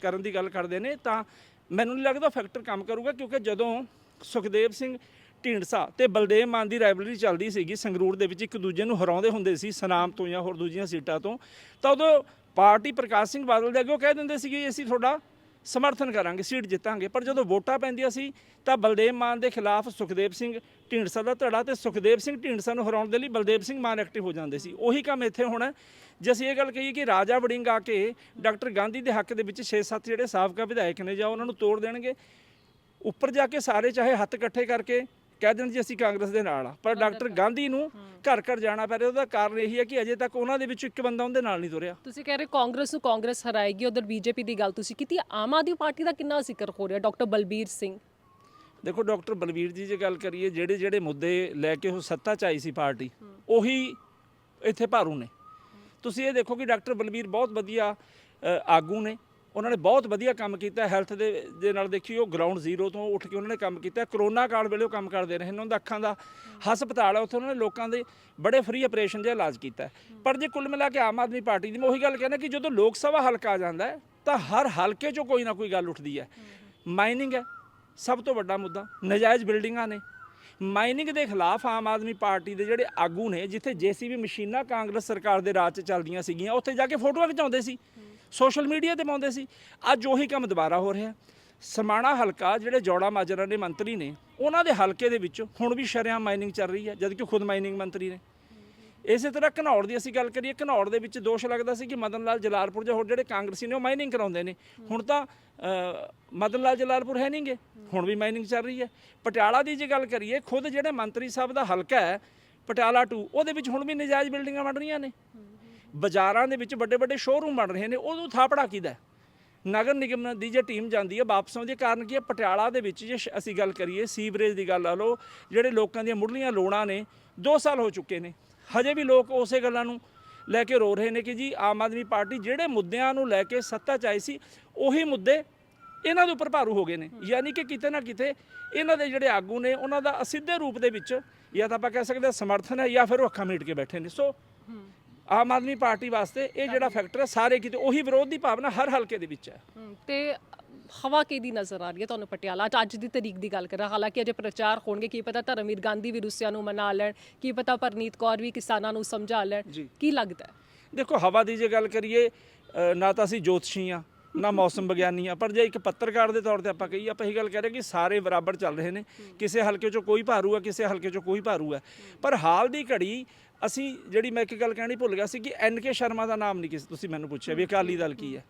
ਕਰਨ ਦੀ ਗੱਲ ਕਰਦੇ ਨੇ, ਤਾਂ ਮੈਨੂੰ ਨਹੀਂ ਲੱਗਦਾ ਫੈਕਟਰ ਕੰਮ ਕਰੂਗਾ, ਕਿਉਂਕਿ ਜਦੋਂ ਸੁਖਦੇਵ ਸਿੰਘ ਢੀਂਡਸਾ ਤੇ ਬਲਦੇਵ ਮਾਨ ਦੀ ਰਾਈਵਲਰੀ ਚੱਲਦੀ ਸੀਗੀ। ਸੰਗਰੂਰ ਦੇ ਵਿੱਚ ਇੱਕ ਦੂਜੇ ਨੂੰ ਹਰਾਉਂਦੇ ਹੁੰਦੇ ਸੀ, ਸਨਾਮ ਤੋਂ ਜਾਂ ਹੋਰ ਦੂਜੀਆਂ ਸੀਟਾਂ ਤੋਂ। ਤਾਂ ਉਦੋਂ ਪਾਰਟੀ ਪ੍ਰਕਾਸ਼ ਸਿੰਘ ਬਾਦਲ ਦੇ ਅੱਗੇ ਉਹ ਕਹਿ ਦਿੰਦੇ ਸੀਗੇ, ਅਸੀਂ ਤੁਹਾਡਾ ਸਮਰਥਨ ਕਰਾਂਗੇ, ਸੀਟ ਜਿੱਤਾਂਗੇ। ਪਰ ਜਦੋਂ ਵੋਟਾਂ ਪੈਂਦੀਆਂ ਸੀ, ਤਾਂ ਬਲਦੇਵ ਮਾਨ ਦੇ ਖਿਲਾਫ ਸੁਖਦੇਵ ਸਿੰਘ ਢੀਂਡਸਾ ਦਾ ਧੜਾ ਤੇ ਸੁਖਦੇਵ ਸਿੰਘ ਢੀਂਡਸਾ ਨੂੰ ਹਰਾਉਣ ਦੇ ਲਈ ਬਲਦੇਵ ਸਿੰਘ ਮਾਨ ਐਕਟਿਵ ਹੋ ਜਾਂਦੇ ਸੀ। ਉਹੀ ਕੰਮ ਇੱਥੇ ਹੋਣਾ ਜੇ ਅਸੀਂ ਇਹ ਗੱਲ ਕਹੀਏ ਕਿ ਰਾਜਾ ਵੜਿੰਗ ਆ ਕੇ ਡਾਕਟਰ ਗਾਂਧੀ ਦੇ ਹੱਕ ਦੇ ਵਿੱਚ 6-7 ਜਿਹੜੇ ਸਾਬਕਾ ਵਿਧਾਇਕ ਨੇ ਜਾਂ ਉਹਨਾਂ ਨੂੰ ਤੋੜ ਦੇਣਗੇ ਉੱਪਰ ਜਾ ਕੇ ਸਾਰੇ ਚਾਹੇ ਹੱਥ ਇਕੱਠੇ ਕਰਕੇ ਕਹਿ ਦੇਣ ਜੀ ਅਸੀਂ ਕਾਂਗਰਸ ਦੇ ਨਾਲ ਆ। ਪਰ ਡਾਕਟਰ ਗਾਂਧੀ ਨੂੰ ਘਰ ਘਰ ਜਾਣਾ ਪੈ ਰਿਹਾ ਉਹਦਾ ਕਾਰਨ ਇਹੀ ਹੈ ਕਿ ਅਜੇ ਤੱਕ ਉਹਨਾਂ ਦੇ ਵਿੱਚ ਇੱਕ ਬੰਦਾ ਉਹਦੇ ਨਾਲ ਨਹੀਂ ਤੁਰਿਆ। ਤੁਸੀਂ ਕਹਿ ਰਹੇ ਕਾਂਗਰਸ ਨੂੰ ਕਾਂਗਰਸ ਹਰਾਏਗੀ ਉਧਰ ਬੀਜੇਪੀ ਦੀ ਗੱਲ ਤੁਸੀਂ ਕੀਤੀ ਆਮ ਆਦਮੀ ਪਾਰਟੀ ਦਾ ਕਿੰਨਾ ਜ਼ਿਕਰ ਹੋ ਰਿਹਾ ਡਾਕਟਰ ਬਲਬੀਰ ਸਿੰਘ? ਦੇਖੋ ਡਾਕਟਰ ਬਲਵੀਰ ਜੀ ਜੇ ਗੱਲ ਕਰੀਏ ਜਿਹੜੇ ਜਿਹੜੇ ਮੁੱਦੇ ਲੈ ਕੇ ਉਹ ਸੱਤਾ 'ਚ ਆਈ ਸੀ ਪਾਰਟੀ ਉਹੀ ਇੱਥੇ ਭਾਰੂ ਨੇ। ਤੁਸੀਂ ਇਹ ਦੇਖੋ ਕਿ ਡਾਕਟਰ ਬਲਵੀਰ ਬਹੁਤ ਵਧੀਆ ਆਗੂ ਨੇ। ਉਹਨਾਂ ਨੇ ਬਹੁਤ ਵਧੀਆ ਕੰਮ ਕੀਤਾ ਹੈਲਥ ਦੇ ਦੇ ਨਾਲ ਦੇਖਿਓ ਗਰਾਊਂਡ ਜ਼ੀਰੋ ਤੋਂ ਉੱਠ ਕੇ ਉਹਨਾਂ ਨੇ ਕੰਮ ਕੀਤਾ। ਕਰੋਨਾ ਕਾਲ ਵੇਲੇ ਉਹ ਕੰਮ ਕਰਦੇ ਰਹੇ ਨੇ ਉਹਨਾਂ ਦਾ ਅੱਖਾਂ ਦਾ ਹਸਪਤਾਲ ਹੈ ਉੱਥੇ ਉਹਨਾਂ ਨੇ ਲੋਕਾਂ ਦੇ ਬੜੇ ਫ੍ਰੀ ਆਪਰੇਸ਼ਨ ਦੇ ਇਲਾਜ ਕੀਤਾ। ਪਰ ਜੇ ਕੁੱਲ ਮਿਲਾ ਕੇ ਆਮ ਆਦਮੀ ਪਾਰਟੀ ਦੀ ਮੈਂ ਉਹੀ ਗੱਲ ਕਹਿੰਦਾ ਕਿ ਜਦੋਂ ਲੋਕ ਸਭਾ ਹਲਕਾ ਆ ਜਾਂਦਾ ਤਾਂ ਹਰ ਹਲਕੇ 'ਚੋਂ ਕੋਈ ਨਾ ਕੋਈ ਗੱਲ ਉੱਠਦੀ ਹੈ। ਮਾਈਨਿੰਗ ਹੈ, ਸਭ ਤੋਂ ਵੱਡਾ ਮੁੱਦਾ, ਨਜਾਇਜ਼ ਬਿਲਡਿੰਗਾਂ ਨੇ। ਮਾਈਨਿੰਗ ਦੇ ਖਿਲਾਫ ਆਮ ਆਦਮੀ ਪਾਰਟੀ ਦੇ ਜਿਹੜੇ ਆਗੂ ਨੇ, ਜਿੱਥੇ ਜੀਸੀਬੀ ਮਸ਼ੀਨਾਂ ਕਾਂਗਰਸ ਸਰਕਾਰ ਦੇ ਰਾਜ 'ਚ ਚੱਲਦੀਆਂ ਸੀਗੀਆਂ, ਉੱਥੇ ਜਾ ਕੇ ਫੋਟੋਆਂ ਖਿਚਾਉਂਦੇ ਸੀ। ਸੋਸ਼ਲ ਮੀਡੀਆ ਤੇ ਪਾਉਂਦੇ ਸੀ। ਅੱਜ ਉਹੀ ਕੰਮ ਦੁਬਾਰਾ ਹੋ ਰਿਹਾ। ਸਮਾਣਾ ਹਲਕਾ, ਜਿਹੜੇ ਜੋੜਾ ਮਾਜਰਾ ਦੇ ਮੰਤਰੀ ਨੇ, ਉਹਨਾਂ ਦੇ ਹਲਕੇ ਦੇ ਵਿੱਚ ਹੁਣ ਵੀ ਸ਼ਰਿਆਂ ਮਾਈਨਿੰਗ ਚੱਲ ਰਹੀ ਹੈ, ਜਦਕਿ ਖੁਦ ਮਾਈਨਿੰਗ ਮੰਤਰੀ ਨੇ। ਇਸੇ ਤਰ੍ਹਾਂ ਘਨੌੜ ਦੀ ਅਸੀਂ ਗੱਲ ਕਰੀਏ, ਘਨੌੜ ਦੇ ਵਿੱਚ ਦੋਸ਼ ਲੱਗਦਾ ਸੀ ਕਿ ਮਦਨ ਲਾਲ ਜਲਾਲਪੁਰ ਜਾਂ ਹੋਰ ਜਿਹੜੇ ਕਾਂਗਰਸੀ ਨੇ, ਉਹ ਮਾਈਨਿੰਗ ਕਰਾਉਂਦੇ ਨੇ। ਹੁਣ ਤਾਂ ਮਦਨ ਲਾਲ ਜਲਾਲਪੁਰ ਹੈ ਨਹੀਂਗੇ ਹੁਣ ਵੀ ਮਾਈਨਿੰਗ ਚੱਲ ਰਹੀ ਹੈ। ਪਟਿਆਲਾ ਦੀ ਜੇ ਗੱਲ ਕਰੀਏ, ਖੁਦ ਜਿਹੜੇ ਮੰਤਰੀ ਸਾਹਿਬ ਦਾ ਹਲਕਾ ਹੈ, ਪਟਿਆਲਾ 2 ਉਹਦੇ ਵਿੱਚ ਹੁਣ ਵੀ ਨਜਾਇਜ਼ ਬਿਲਡਿੰਗਾਂ ਬਣ ਰਹੀਆਂ ਨੇ। ਬਾਜ਼ਾਰਾਂ ਦੇ ਵਿੱਚ ਵੱਡੇ ਵੱਡੇ ਸ਼ੋਰੂਮ ਬਣ ਰਹੇ ਨੇ, ਉਹਨੂੰ ਥਾਪੜਾ ਕਿਹਦਾ ਨਗਰ ਨਿਗਮ ਦੀ ਜੇ ਟੀਮ ਜਾਂਦੀ ਹੈ, ਵਾਪਸ ਆਉਂਦੀ ਹੈ ਕਾਰਨ ਕੀ ਹੈ? ਪਟਿਆਲਾ ਦੇ ਵਿੱਚ ਜੇ ਸ਼- ਅਸੀਂ ਗੱਲ ਕਰੀਏ, ਸੀਵਰੇਜ ਦੀ ਗੱਲ ਲਾ ਲਓ, ਜਿਹੜੇ ਲੋਕਾਂ ਦੀਆਂ ਮੁੱਢਲੀਆਂ ਲੋੜਾਂ ਨੇ 2 ਸਾਲ ਹੋ ਚੁੱਕੇ ਨੇ। ਹਜੇ ਵੀ ਲੋਕ ਉਸੇ ਗੱਲਾਂ ਨੂੰ ਲੈ ਕੇ ਰੋ ਰਹੇ ਨੇ ਕਿ ਜੀ, ਆਮ ਆਦਮੀ ਪਾਰਟੀ ਜਿਹੜੇ ਮੁੱਦਿਆਂ ਨੂੰ ਲੈ ਕੇ ਸੱਤਾ 'ਚ ਆਈ ਸੀ, ਉਹੀ ਮੁੱਦੇ ਇਹਨਾਂ ਦੇ ਉੱਪਰ ਭਾਰੂ ਹੋ ਗਏ ਨੇ। ਯਾਨੀ ਕਿ ਕਿਤੇ ਨਾ ਕਿਤੇ ਇਹਨਾਂ ਦੇ ਜਿਹੜੇ ਆਗੂ ਨੇ, ਉਹਨਾਂ ਦਾ ਅਸਿੱਧੇ ਰੂਪ ਦੇ ਵਿੱਚ ਜਾਂ ਤਾਂ ਆਪਾਂ ਕਹਿ ਸਕਦੇ ਹਾਂ ਸਮਰਥਨ ਹੈ ਜਾਂ ਫਿਰ ਉਹ ਅੱਖਾਂ ਮੀਟ ਕੇ ਬੈਠੇ ਨੇ। ਸੋ ਆਮ ਆਦਮੀ ਪਾਰਟੀ ਵਾਸਤੇ ਇਹ ਜਿਹੜਾ ਫੈਕਟਰ ਹੈ ਸਾਰੇ ਕਿਤੇ ਉਹੀ ਵਿਰੋਧ ਦੀ ਭਾਵਨਾ ਹਰ ਹਲਕੇ ਦੇ ਵਿੱਚ ਹੈ। ਤੇ ਹਵਾ ਕਿਹਦੀ ਨਜ਼ਰ ਆ ਰਹੀ ਹੈ ਤੁਹਾਨੂੰ ਪਟਿਆਲਾ? ਅੱਜ ਦੀ ਤਰੀਕ ਦੀ ਗੱਲ ਕਰਾਂ। ਹਾਲਾਂਕਿ ਅਜੇ ਪ੍ਰਚਾਰ ਹੋਣਗੇ ਕੀ ਪਤਾ ਧਰਮਵੀਰ ਗਾਂਧੀ ਵੀ ਰੁੱਸਿਆ ਨੂੰ ਮਨਾ ਲੈਣ ਕੀ ਪਤਾ ਪਰਨੀਤ ਕੌਰ ਵੀ ਕਿਸਾਨਾਂ ਨੂੰ ਸਮਝਾ ਲੈਣ। ਕੀ ਲੱਗਦਾ ਦੇਖੋ ਹਵਾ ਦੀ ਜੇ ਗੱਲ ਕਰੀਏ ਨਾ ਤਾਂ ਅਸੀਂ ਜੋਤਸ਼ੀ ਆ ਨਾ ਮੌਸਮ ਵਿਗਿਆਨੀ ਆ, ਪਰ ਜੇ ਇੱਕ ਪੱਤਰਕਾਰ ਦੇ ਤੌਰ ਤੇ ਆਪਾਂ ਕਹੀਏ, ਆਪਾਂ ਇਹ ਗੱਲ ਕਹਿ ਰਹੇ ਕਿ ਸਾਰੇ ਬਰਾਬਰ ਚੱਲ ਰਹੇ ਨੇ। ਕਿਸੇ ਹਲਕੇ 'ਚੋਂ ਕੋਈ ਭਾਰੂ ਆ, ਕਿਸੇ ਹਲਕੇ 'ਚੋਂ ਕੋਈ ਭਾਰੂ ਹੈ ਪਰ ਹਾਲ ਦੀ ਘੜੀ ਅਸੀਂ ਜਿਹੜੀ ਮੈਂ ਇੱਕ ਗੱਲ ਕਹਿਣੀ ਭੁੱਲ ਗਿਆ ਸੀ ਕਿ ਐਨ ਕੇ ਸ਼ਰਮਾ ਦਾ ਨਾਮ ਨਹੀਂ ਕਿਸੇ ਤੁਸੀਂ ਮੈਨੂੰ ਪੁੱਛਿਆ ਵੀ ਅਕਾਲੀ ਦਲ ਕੀ ਹੈ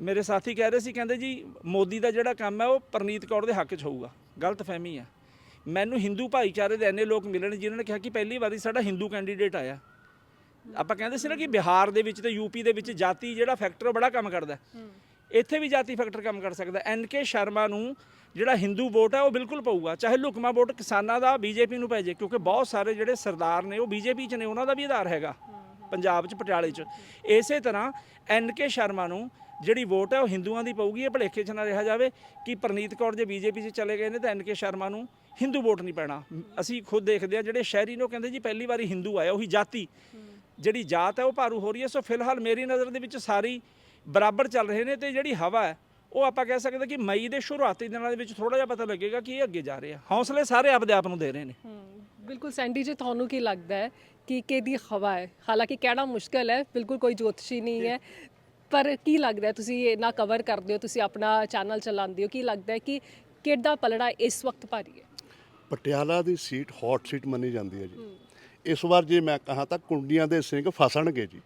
ਮੇਰੇ ਸਾਥੀ ਕਹਿ ਰਹੇ ਸੀ, ਕਹਿੰਦੇ ਜੀ, ਮੋਦੀ ਦਾ ਜਿਹੜਾ ਕੰਮ ਹੈ ਉਹ ਪਰਨੀਤ ਕੌਰ ਦੇ ਹੱਕ 'ਚ ਹੋਊਗਾ। ਗਲਤ ਫਹਿਮੀ ਆ। ਮੈਨੂੰ ਹਿੰਦੂ ਭਾਈਚਾਰੇ ਦੇ ਇੰਨੇ ਲੋਕ ਮਿਲਣ, ਜਿਨ੍ਹਾਂ ਨੇ ਕਿਹਾ ਕਿ ਪਹਿਲੀ ਵਾਰੀ ਸਾਡਾ ਹਿੰਦੂ ਕੈਂਡੀਡੇਟ ਆਇਆ। ਆਪਾਂ ਕਹਿੰਦੇ ਸੀ ਨਾ ਕਿ ਬਿਹਾਰ ਦੇ ਵਿੱਚ ਤੇ ਯੂਪੀ ਦੇ ਵਿੱਚ ਜਾਤੀ ਜਿਹੜਾ ਫੈਕਟਰ ਬੜਾ ਕੰਮ ਕਰਦਾ ਹੈ। ਇੱਥੇ ਵੀ ਜਾਤੀ ਫੈਕਟਰ ਕੰਮ ਕਰ ਸਕਦਾ ਐਨ ਕੇ ਸ਼ਰਮਾ ਨੂੰ ਜਿਹੜਾ ਹਿੰਦੂ ਵੋਟ ਹੈ ਉਹ ਬਿਲਕੁਲ ਪਊਗਾ। ਚਾਹੇ ਲੁਕਮਾ ਵੋਟ ਕਿਸਾਨਾਂ ਦਾ ਬੀਜੇਪੀ ਨੂੰ ਪੈ ਜੇ ਕਿਉਂਕਿ ਬਹੁਤ ਸਾਰੇ ਜਿਹੜੇ ਸਰਦਾਰ ਨੇ ਉਹ ਬੀਜੇਪੀ 'ਚ ਨੇ ਉਹਨਾਂ ਦਾ ਵੀ ਆਧਾਰ ਹੈਗਾ ਪੰਜਾਬ 'ਚ ਪਟਿਆਲੇ 'ਚ। ਇਸੇ ਤਰ੍ਹਾਂ ਐਨ ਕੇ ਸ਼ਰਮਾ ਨੂੰ ਜਿਹੜੀ ਵੋਟ ਹੈ ਉਹ ਹਿੰਦੂਆਂ ਦੀ ਪਊਗੀ। ਇਹ ਭਲੇਖੇ 'ਚ ਨਾ ਰਿਹਾ ਜਾਵੇ ਕਿ ਪ੍ਰਨੀਤ ਕੌਰ ਜੇ ਬੀਜੇਪੀ 'ਚ ਚਲੇ ਗਏ ਨੇ ਤਾਂ ਐਨ ਕੇ ਸ਼ਰਮਾ ਨੂੰ ਹਿੰਦੂ ਵੋਟ ਨਹੀਂ ਪੈਣਾ। ਅਸੀਂ ਖੁਦ ਦੇਖਦੇ ਆ ਜਿਹੜੇ ਸ਼ਹਿਰੀ ਨੇ ਕਹਿੰਦੇ ਜੀ ਪਹਿਲੀ ਵਾਰੀ ਹਿੰਦੂ ਆਇਆ ਉਹੀ ਜਾਤੀ। ਜਿਹੜੀ ਜਾਤ ਹੈ ਉਹ ਭਾਰੂ ਹੋ ਰਹੀ ਹੈ। ਸੋ ਫਿਲਹਾਲ ਮੇਰੀ ਨਜ਼ਰ ਦੇ ਵਿੱਚ ਸਾਰੀ ਬਰਾਬਰ ਚੱਲ ਰਹੇ ਨੇ ਤੇ ਜਿਹੜੀ ਹਵਾ ਹੈ ਉਹ ਆਪਾਂ ਕਹਿ ਸਕਦੇ ਕਿ ਮਈ ਦੇ ਸ਼ੁਰੂਆਤੀ ਦਿਨਾਂ ਦੇ ਵਿੱਚ ਥੋੜਾ ਜਿਹਾ ਪਤਾ ਲੱਗੇਗਾ ਕਿ ਇਹ ਅੱਗੇ ਜਾ ਰਹੇ ਆ। ਹੌਸਲੇ ਸਾਰੇ ਆਪਦੇ ਆਪ ਨੂੰ ਦੇ ਰਹੇ ਨੇ। ਬਿਲਕੁਲ ਸੈਂਡੀ ਜੀ ਤੁਹਾਨੂੰ ਕੀ ਲੱਗਦਾ ਹੈ ਕਿ ਕਿਹਦੀ ਹਵਾ ਹੈ? ਹਾਲਾਂਕਿ ਕਹਿਣਾ ਮੁਸ਼ਕਲ ਹੈ ਬਿਲਕੁਲ ਕੋਈ ਜੋਤਸ਼ੀ ਨਹੀਂ ਹੈ। ਪਰ ਕੀ ਲੱਗਦਾ ਹੈ ਤੁਸੀਂ ਇਹਨਾਂ ਕਵਰ ਕਰਦੇ ਹੋ ਤੁਸੀਂ ਆਪਣਾ ਚੈਨਲ ਚਲਾਉਂਦੇ ਹੋ ਕੀ ਲੱਗਦਾ ਹੈ ਕਿ ਕਿਹਦਾ ਪਲੜਾ ਇਸ ਵਕਤ ਭਾਰੀ ਹੈ? ਪਟਿਆਲਾ ਦੀ ਸੀਟ ਹੌਟ ਸੀਟ ਮੰਨੀ ਜਾਂਦੀ ਹੈ ਜੀ। ਇਸ ਵਾਰ ਜੇ ਮੈਂ ਕਹਾਂ ਤਾਂ ਕੁੰਡੀਆਂ ਦੇ ਸਿੰਘ ਫਸਣਗੇ ਜੀ।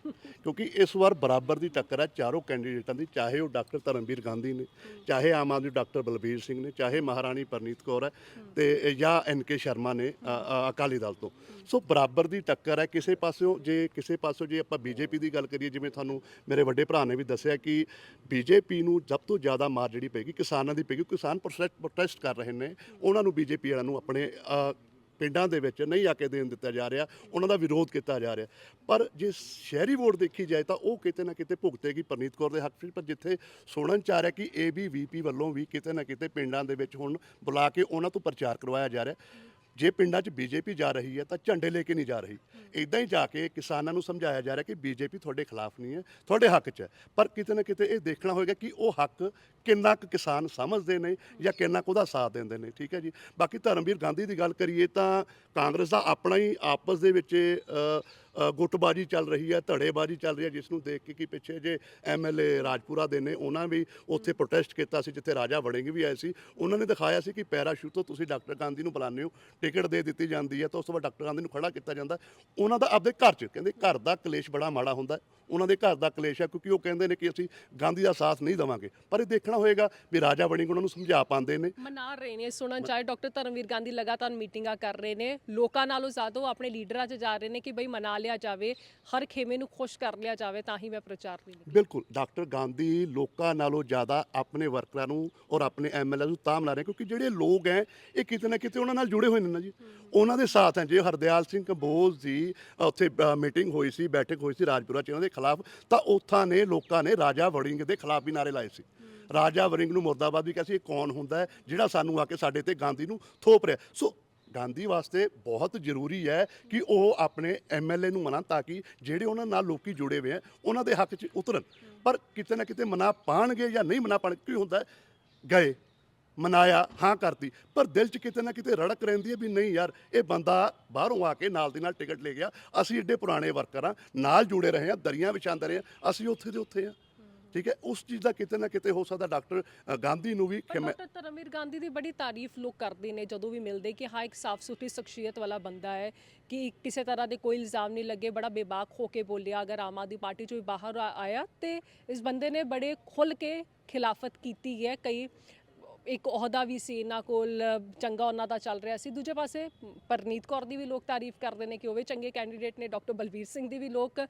ਕਿਉਂਕਿ ਇਸ ਵਾਰ ਬਰਾਬਰ ਦੀ ਟੱਕਰ ਹੈ, ਚਾਰੋਂ ਕੈਂਡੀਡੇਟਾਂ ਦੀ, ਚਾਹੇ ਉਹ ਡਾਕਟਰ ਧਰਮਵੀਰ ਗਾਂਧੀ ਨੇ, ਚਾਹੇ ਆਮ ਆਦਮੀ ਡਾਕਟਰ ਬਲਬੀਰ ਸਿੰਘ ਨੇ, ਚਾਹੇ ਮਹਾਰਾਣੀ ਪਰਨੀਤ ਕੌਰ ਹੈ ਤੇ ਜਾਂ ਐਨ ਕੇ ਸ਼ਰਮਾ ਨੇ ਅਕਾਲੀ ਦਲ ਤੋਂ। ਸੋ ਬਰਾਬਰ ਦੀ ਟੱਕਰ ਹੈ ਕਿਸੇ ਪਾਸਿਓਂ, ਜੇ ਕਿਸੇ ਪਾਸਿਓਂ ਜੇ ਆਪਾਂ ਬੀਜੇਪੀ ਦੀ ਗੱਲ ਕਰੀਏ, ਜਿਵੇਂ ਤੁਹਾਨੂੰ ਮੇਰੇ ਵੱਡੇ ਭਰਾ ਨੇ ਵੀ ਦੱਸਿਆ ਕਿ ਬੀਜੇਪੀ ਨੂੰ ਸਭ ਤੋਂ ਜ਼ਿਆਦਾ ਮਾਰ ਜਿਹੜੀ ਪਏਗੀ ਕਿਸਾਨਾਂ ਦੀ ਪਏਗੀ ਕਿਸਾਨ ਪ੍ਰੋਟੈਸਟ ਪ੍ਰੋਟੈਸਟ ਕਰ ਰਹੇ ਨੇ, ਉਹਨਾਂ ਨੂੰ ਬੀਜੇਪੀ ਵਾਲਿਆਂ ਨੂੰ ਆਪਣੇ ਪਿੰਡਾਂ ਦੇ ਵਿੱਚ ਨਹੀਂ ਆ ਕੇ ਦੇਣ ਦਿੱਤਾ ਜਾ ਰਿਹਾ, ਉਹਨਾਂ ਦਾ ਵਿਰੋਧ ਕੀਤਾ ਜਾ ਰਿਹਾ। ਪਰ ਜੇ ਸ਼ਹਿਰੀ ਵੋਟ ਦੇਖੀ ਜਾਏ ਤਾਂ ਉਹ ਕਿਤੇ ਨਾ ਕਿਤੇ ਭੁਗਤੇਗੀ ਪਰਨੀਤ ਕੌਰ ਦੇ ਹੱਕ ਵਿੱਚ। ਪਰ ਜਿੱਥੇ ਸੁਣਨ ਚ ਆ ਰਿਹਾ ਕਿ ਏਬੀਵੀਪੀ ਵੱਲੋਂ ਵੀ ਕਿਤੇ ਨਾ ਕਿਤੇ ਪਿੰਡਾਂ ਦੇ ਵਿੱਚ ਹੁਣ ਬੁਲਾ ਕੇ ਉਹਨਾਂ ਤੋਂ ਪ੍ਰਚਾਰ ਕਰਵਾਇਆ ਜਾ ਰਿਹਾ। ਜੇ ਪਿੰਡਾਂ 'ਚ ਬੀਜੇਪੀ ਜਾ ਰਹੀ ਹੈ ਤਾਂ ਝੰਡੇ ਲੈ ਕੇ ਨਹੀਂ ਜਾ ਰਹੀ। ਇਦਾਂ ਹੀ ਜਾ ਕੇ ਕਿਸਾਨਾਂ ਨੂੰ ਸਮਝਾਇਆ ਜਾ ਰਿਹਾ ਕਿ ਬੀਜੇਪੀ ਤੁਹਾਡੇ ਖਿਲਾਫ ਨਹੀਂ ਹੈ, ਤੁਹਾਡੇ ਹੱਕ 'ਚ ਹੈ। ਪਰ ਕਿਤੇ ਨਾ ਕਿਤੇ ਇਹ ਦੇਖਣਾ ਹੋਏਗਾ ਕਿ ਉਹ ਹੱਕ ਕਿੰਨਾ ਕੁ ਕਿਸਾਨ ਸਮਝਦੇ ਨੇ ਜਾਂ ਕਿੰਨਾ ਕੁ ਉਹਦਾ ਸਾਥ ਦਿੰਦੇ ਨੇ, ਠੀਕ ਹੈ ਜੀ? ਬਾਕੀ ਧਰਮਵੀਰ ਗਾਂਧੀ ਦੀ ਗੱਲ ਕਰੀਏ ਤਾਂ ਕਾਂਗਰਸ ਦਾ ਆਪਣਾ ਹੀ ਆਪਸ ਦੇ ਵਿੱਚ ਗੁੱਟਬਾਜੀ ਚੱਲ ਰਹੀ ਹੈ, ਧੜੇਬਾਜੀ ਚੱਲ ਰਹੀ ਹੈ, ਜਿਸ ਨੂੰ ਦੇਖ ਕੇ ਕਿ ਪਿੱਛੇ ਜੇ ਐਮਐਲਏ ਰਾਜਪੁਰਾ ਦੇ ਨੇ, ਉਹਨਾਂ ਵੀ ਉੱਥੇ ਪ੍ਰੋਟੈਸਟ ਕੀਤਾ ਸੀ, ਜਿੱਥੇ ਰਾਜਾ ਵੜਿੰਗ ਵੀ ਆਏ ਸੀ। ਉਹਨਾਂ ਨੇ ਦਿਖਾਇਆ ਸੀ ਕਿ ਪੈਰਾਸ਼ੂਟ ਤੋਂ ਤੁਸੀਂ ਡਾਕਟਰ ਗਾਂਧੀ ਨੂੰ ਬੁਲਾਉਂਦੇ ਹੋ, ਟਿਕਟ ਦੇ ਦਿੱਤੀ ਜਾਂਦੀ ਹੈ, ਤਾਂ ਉਸ ਤੋਂ ਬਾਅਦ ਡਾਕਟਰ ਗਾਂਧੀ ਨੂੰ ਖੜਾ ਕੀਤਾ ਜਾਂਦਾ। ਉਹਨਾਂ ਦਾ ਆਪਦੇ ਘਰ 'ਚ, ਕਹਿੰਦੇ ਘਰ ਦਾ ਕਲੇਸ਼ ਬੜਾ ਮਾੜਾ ਹੁੰਦਾ ਉਹਨਾਂ ਦੇ ਘਰ ਦਾ ਕਲੇਸ਼ ਹੈ, ਕਿਉਂਕਿ ਉਹ ਕਹਿੰਦੇ ਨੇ ਕਿ ਅਸੀਂ ਗਾਂਧੀ ਦਾ ਸਾਥ ਨਹੀਂ ਦੇਵਾਂਗੇ। ਪਰ ਇਹ ਦੇਖਣਾ ਹੋਏਗਾ ਵੀ ਰਾਜਾ ਵੜਿੰਗ ਉਹਨਾਂ ਨੂੰ ਸਮਝਾ ਪਾਉਂਦੇ ਨੇ। ਮਨਾ ਰਹੇ ਨੇ, ਸੁਣਨ ਚਾਹੇ ਡਾਕਟਰ ਧਰਮਵੀਰ ਗਾਂਧੀ ਲਗਾਤਾਰ ਮੀਟਿੰਗਾਂ ਕਰ ਰਹੇ ਨੇ। ਲੋਕਾਂ ਨਾਲੋਂ ਜ਼ਿਆਦਾ ਆਪਣੇ ਲੀਡਰਾਂ 'ਚ ਜਾ ਰਹੇ ਨੇ ਕਿ ਬਈ ਮਨਾ ਲਿਆ ਜਾਵੇ ਹਰ ਖੇਮੇ ਨੂੰ ਖੁਸ਼ ਕਰ ਲਿਆ ਜਾਵੇ ਤਾਂ ਹੀ ਮੈਂ ਪ੍ਰਚਾਰ ਲਈ ਨਿਕਲੀ। ਬਿਲਕੁਲ ਡਾਕਟਰ ਗਾਂਧੀ ਲੋਕਾਂ ਨਾਲੋਂ ਜ਼ਿਆਦਾ ਆਪਣੇ ਵਰਕਰਾਂ ਨੂੰ ਔਰ ਆਪਣੇ ਐਮਐਲਏ ਨੂੰ ਤਾਮ ਲਾ ਰਹੇ ਕਿਉਂਕਿ ਜਿਹੜੇ ਲੋਕ ਹੈ ਇਹ ਕਿਤੇ ਨਾ ਕਿਤੇ ਉਹਨਾਂ ਨਾਲ ਜੁੜੇ ਹੋਏ ਨੇ ਨਾ ਜੀ। ਉਹਨਾਂ ਦੇ ਸਾਥ ਹੈ ਜੇ ਹਰਦਿਆਲ ਸਿੰਘ ਕੰਬੋਜ ਦੀ ਉੱਥੇ ਮੀਟਿੰਗ ਹੋਈ ਸੀ ਬੈਠਕ ਹੋਈ ਸੀ ਰਾਜਪੁਰਾ ਚ ਉਹਨਾਂ ਦੇ ਖਿਲਾਫ ਤਾਂ ਉੱਥਾਂ ਨੇ ਲੋਕਾਂ ਨੇ ਰਾਜਾ ਵੜਿੰਗ ਦੇ ਖਿਲਾਫ ਵੀ ਨਾਰੇ ਲਾਏ ਸੀ। ਰਾਜਾ ਵੜਿੰਗ ਨੂੰ ਮੁਰਦਾਬਾਦ ਵੀ ਕਿਹਾ ਸੀ ਇਹ ਕੌਣ ਹੁੰਦਾ ਹੈ ਜਿਹੜਾ ਸਾਨੂੰ ਆ ਕੇ ਸਾਡੇ ਤੇ ਗਾਂਧੀ ਨੂੰ ਥੋਪ ਰਿਹਾ। ਸੋ ਗਾਂਧੀ ਵਾਸਤੇ ਬਹੁਤ ਜ਼ਰੂਰੀ ਹੈ ਕਿ ਉਹ ਆਪਣੇ ਐਮਐਲਏ ਨੂੰ ਮਨਾਉਣ ਤਾਂ ਕਿ ਜਿਹੜੇ ਉਹਨਾਂ ਨਾਲ ਲੋਕੀ ਜੁੜੇ ਹੋਏ ਆ, ਉਹਨਾਂ ਦੇ ਹੱਕ 'ਚ ਉਤਰਨ। ਪਰ ਕਿਤੇ ਨਾ ਕਿਤੇ ਮਨਾ ਪਾਣਗੇ ਜਾਂ ਨਹੀਂ ਮਨਾ ਪਾਣ ਕੀ ਹੁੰਦਾ? ਗਏ, ਮਨਾਇਆ, ਹਾਂ ਕਰਤੀ। ਪਰ ਦਿਲ 'ਚ ਕਿਤੇ ਨਾ ਕਿਤੇ ਰੜਕ ਰਹਿੰਦੀ ਹੈ ਵੀ ਨਹੀਂ ਯਾਰ, ਇਹ ਬੰਦਾ ਬਾਹਰੋਂ ਆ ਕੇ ਨਾਲ ਦੀ ਨਾਲ ਟਿਕਟ ਲੈ ਗਿਆ, ਅਸੀਂ ਏਡੇ ਪੁਰਾਣੇ ਵਰਕਰ ਆ ਨਾਲ ਜੁੜੇ ਰਹੇ ਆ ਦਰੀਆਂ ਵਿਛਾਉਂਦੇ ਰਹੇ ਆ ਅਸੀਂ ਉੱਥੇ ਦੇ ਉੱਥੇ ਆ ਠੀਕ ਹੈ? ਉਸ ਚੀਜ਼ ਦਾ ਕਿਤੇ ਨਾ ਕਿਤੇ ਹੋ ਸਕਦਾ ਡਾਕਟਰ ਗਾਂਧੀ ਨੂੰ ਵੀ ਖਿਮਾ ਡਾਕਟਰ ਧਰਮਵੀਰ ਗਾਂਧੀ ਦੀ ਬੜੀ ਤਾਰੀਫ ਲੋਕ ਕਰਦੇ ਨੇ ਜਦੋਂ ਵੀ ਮਿਲਦੇ ਕਿ ਹਾਂ ਇੱਕ ਸਾਫ਼ ਸੁਥਰੀ ਸ਼ਖਸੀਅਤ ਵਾਲਾ ਬੰਦਾ ਹੈ ਕਿ ਕਿਸੇ ਤਰ੍ਹਾਂ ਦੇ ਕੋਈ ਇਲਜ਼ਾਮ ਨਹੀਂ ਲੱਗੇ ਬੜਾ ਬੇਬਾਕ ਹੋ ਕੇ ਬੋਲਿਆ ਅਗਰ ਆਮ ਆਦਮੀ ਪਾਰਟੀ ਚੋਂ ਬਾਹਰ ਆਇਆ ਤੇ ਇਸ ਬੰਦੇ ਨੇ ਬੜੇ ਖੁੱਲ ਕੇ ਖਿਲਾਫਤ ਕੀਤੀ ਹੈ ਕਈ ਇੱਕ ਅਹੁਦਾ ਵੀ ਸੀ, ਇਹਨਾਂ ਕੋਲ ਚੰਗਾ ਉਹਨਾਂ ਦਾ ਚੱਲ ਰਿਹਾ ਸੀ। ਦੂਜੇ ਪਾਸੇ ਪਰਨੀਤ ਕੌਰ ਦੀ ਵੀ ਲੋਕ ਤਾਰੀਫ ਕਰਦੇ ਨੇ ਕਿ ਉਹ ਵੀ ਚੰਗੇ ਕੈਂਡੀਡੇਟ ਨੇ, ਡਾਕਟਰ ਬਲਬੀਰ ਸਿੰਘ ਦੀ ਵੀ ਲੋਕ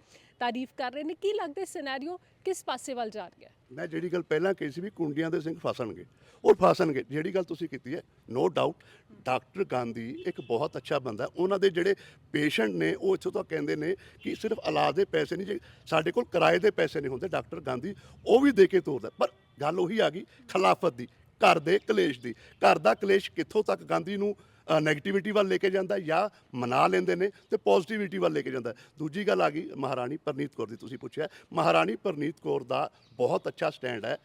ਤਾਰੀਫ ਕਰ ਰਹੇ ਨੇ। ਕੀ ਲੱਗਦਾ ਸਿਨੈਰੀਓ ਕਿਸ ਪਾਸੇ ਵੱਲ ਜਾ ਰਿਹਾ ਮੈਂ ਜਿਹੜੀ ਗੱਲ ਪਹਿਲਾਂ ਕਹੀ ਸੀ ਵੀ ਕੁੰਡੀਆਂ ਦੇ ਸਿੰਘ ਫਸਣਗੇ, ਉਹ ਫਸਣਗੇ। ਜਿਹੜੀ ਗੱਲ ਤੁਸੀਂ ਕੀਤੀ ਹੈ ਨੋ ਡਾਊਟ ਡਾਕਟਰ ਗਾਂਧੀ ਇੱਕ ਬਹੁਤ ਅੱਛਾ ਬੰਦਾ ਉਹਨਾਂ ਦੇ ਜਿਹੜੇ ਪੇਸ਼ੈਂਟ ਨੇ, ਉਹ ਇੱਥੋਂ ਤੱਕ ਕਹਿੰਦੇ ਨੇ ਕਿ ਸਿਰਫ ਇਲਾਜ ਦੇ ਪੈਸੇ ਨਹੀਂ, ਜੇ ਸਾਡੇ ਕੋਲ ਕਿਰਾਏ ਦੇ ਪੈਸੇ ਨਹੀਂ ਹੁੰਦੇ, ਡਾਕਟਰ ਗਾਂਧੀ ਉਹ ਵੀ ਦੇ ਕੇ ਤੋਰਦਾ ਪਰ ਗੱਲ ਉਹੀ ਆ ਗਈ, ਖਿਲਾਫਤ ਦੀ। ਘਰ ਦੇ ਕਲੇਸ਼ ਦੀ। ਘਰ ਦਾ ਕਲੇਸ਼ ਕਿੱਥੋਂ ਤੱਕ ਗਾਂਧੀ ਨੂੰ ਨੈਗੇਟਿਵਿਟੀ ਵੱਲ ਲੈ ਕੇ ਜਾਂਦਾ ਜਾਂ ਮਨਾ ਲੈਂਦੇ ਨੇ ਤੇ ਪੋਜ਼ਿਟਿਵਿਟੀ ਵੱਲ ਲੈ ਕੇ ਜਾਂਦਾ। ਦੂਜੀ ਗੱਲ ਆ ਗਈ ਮਹਾਰਾਣੀ ਪਰਨੀਤ ਕੌਰ ਦੀ, ਤੁਸੀਂ ਪੁੱਛਿਆ। ਮਹਾਰਾਣੀ ਪਰਨੀਤ ਕੌਰ ਦਾ ਬਹੁਤ ਅੱਛਾ ਸਟੈਂਡ ਹੈ।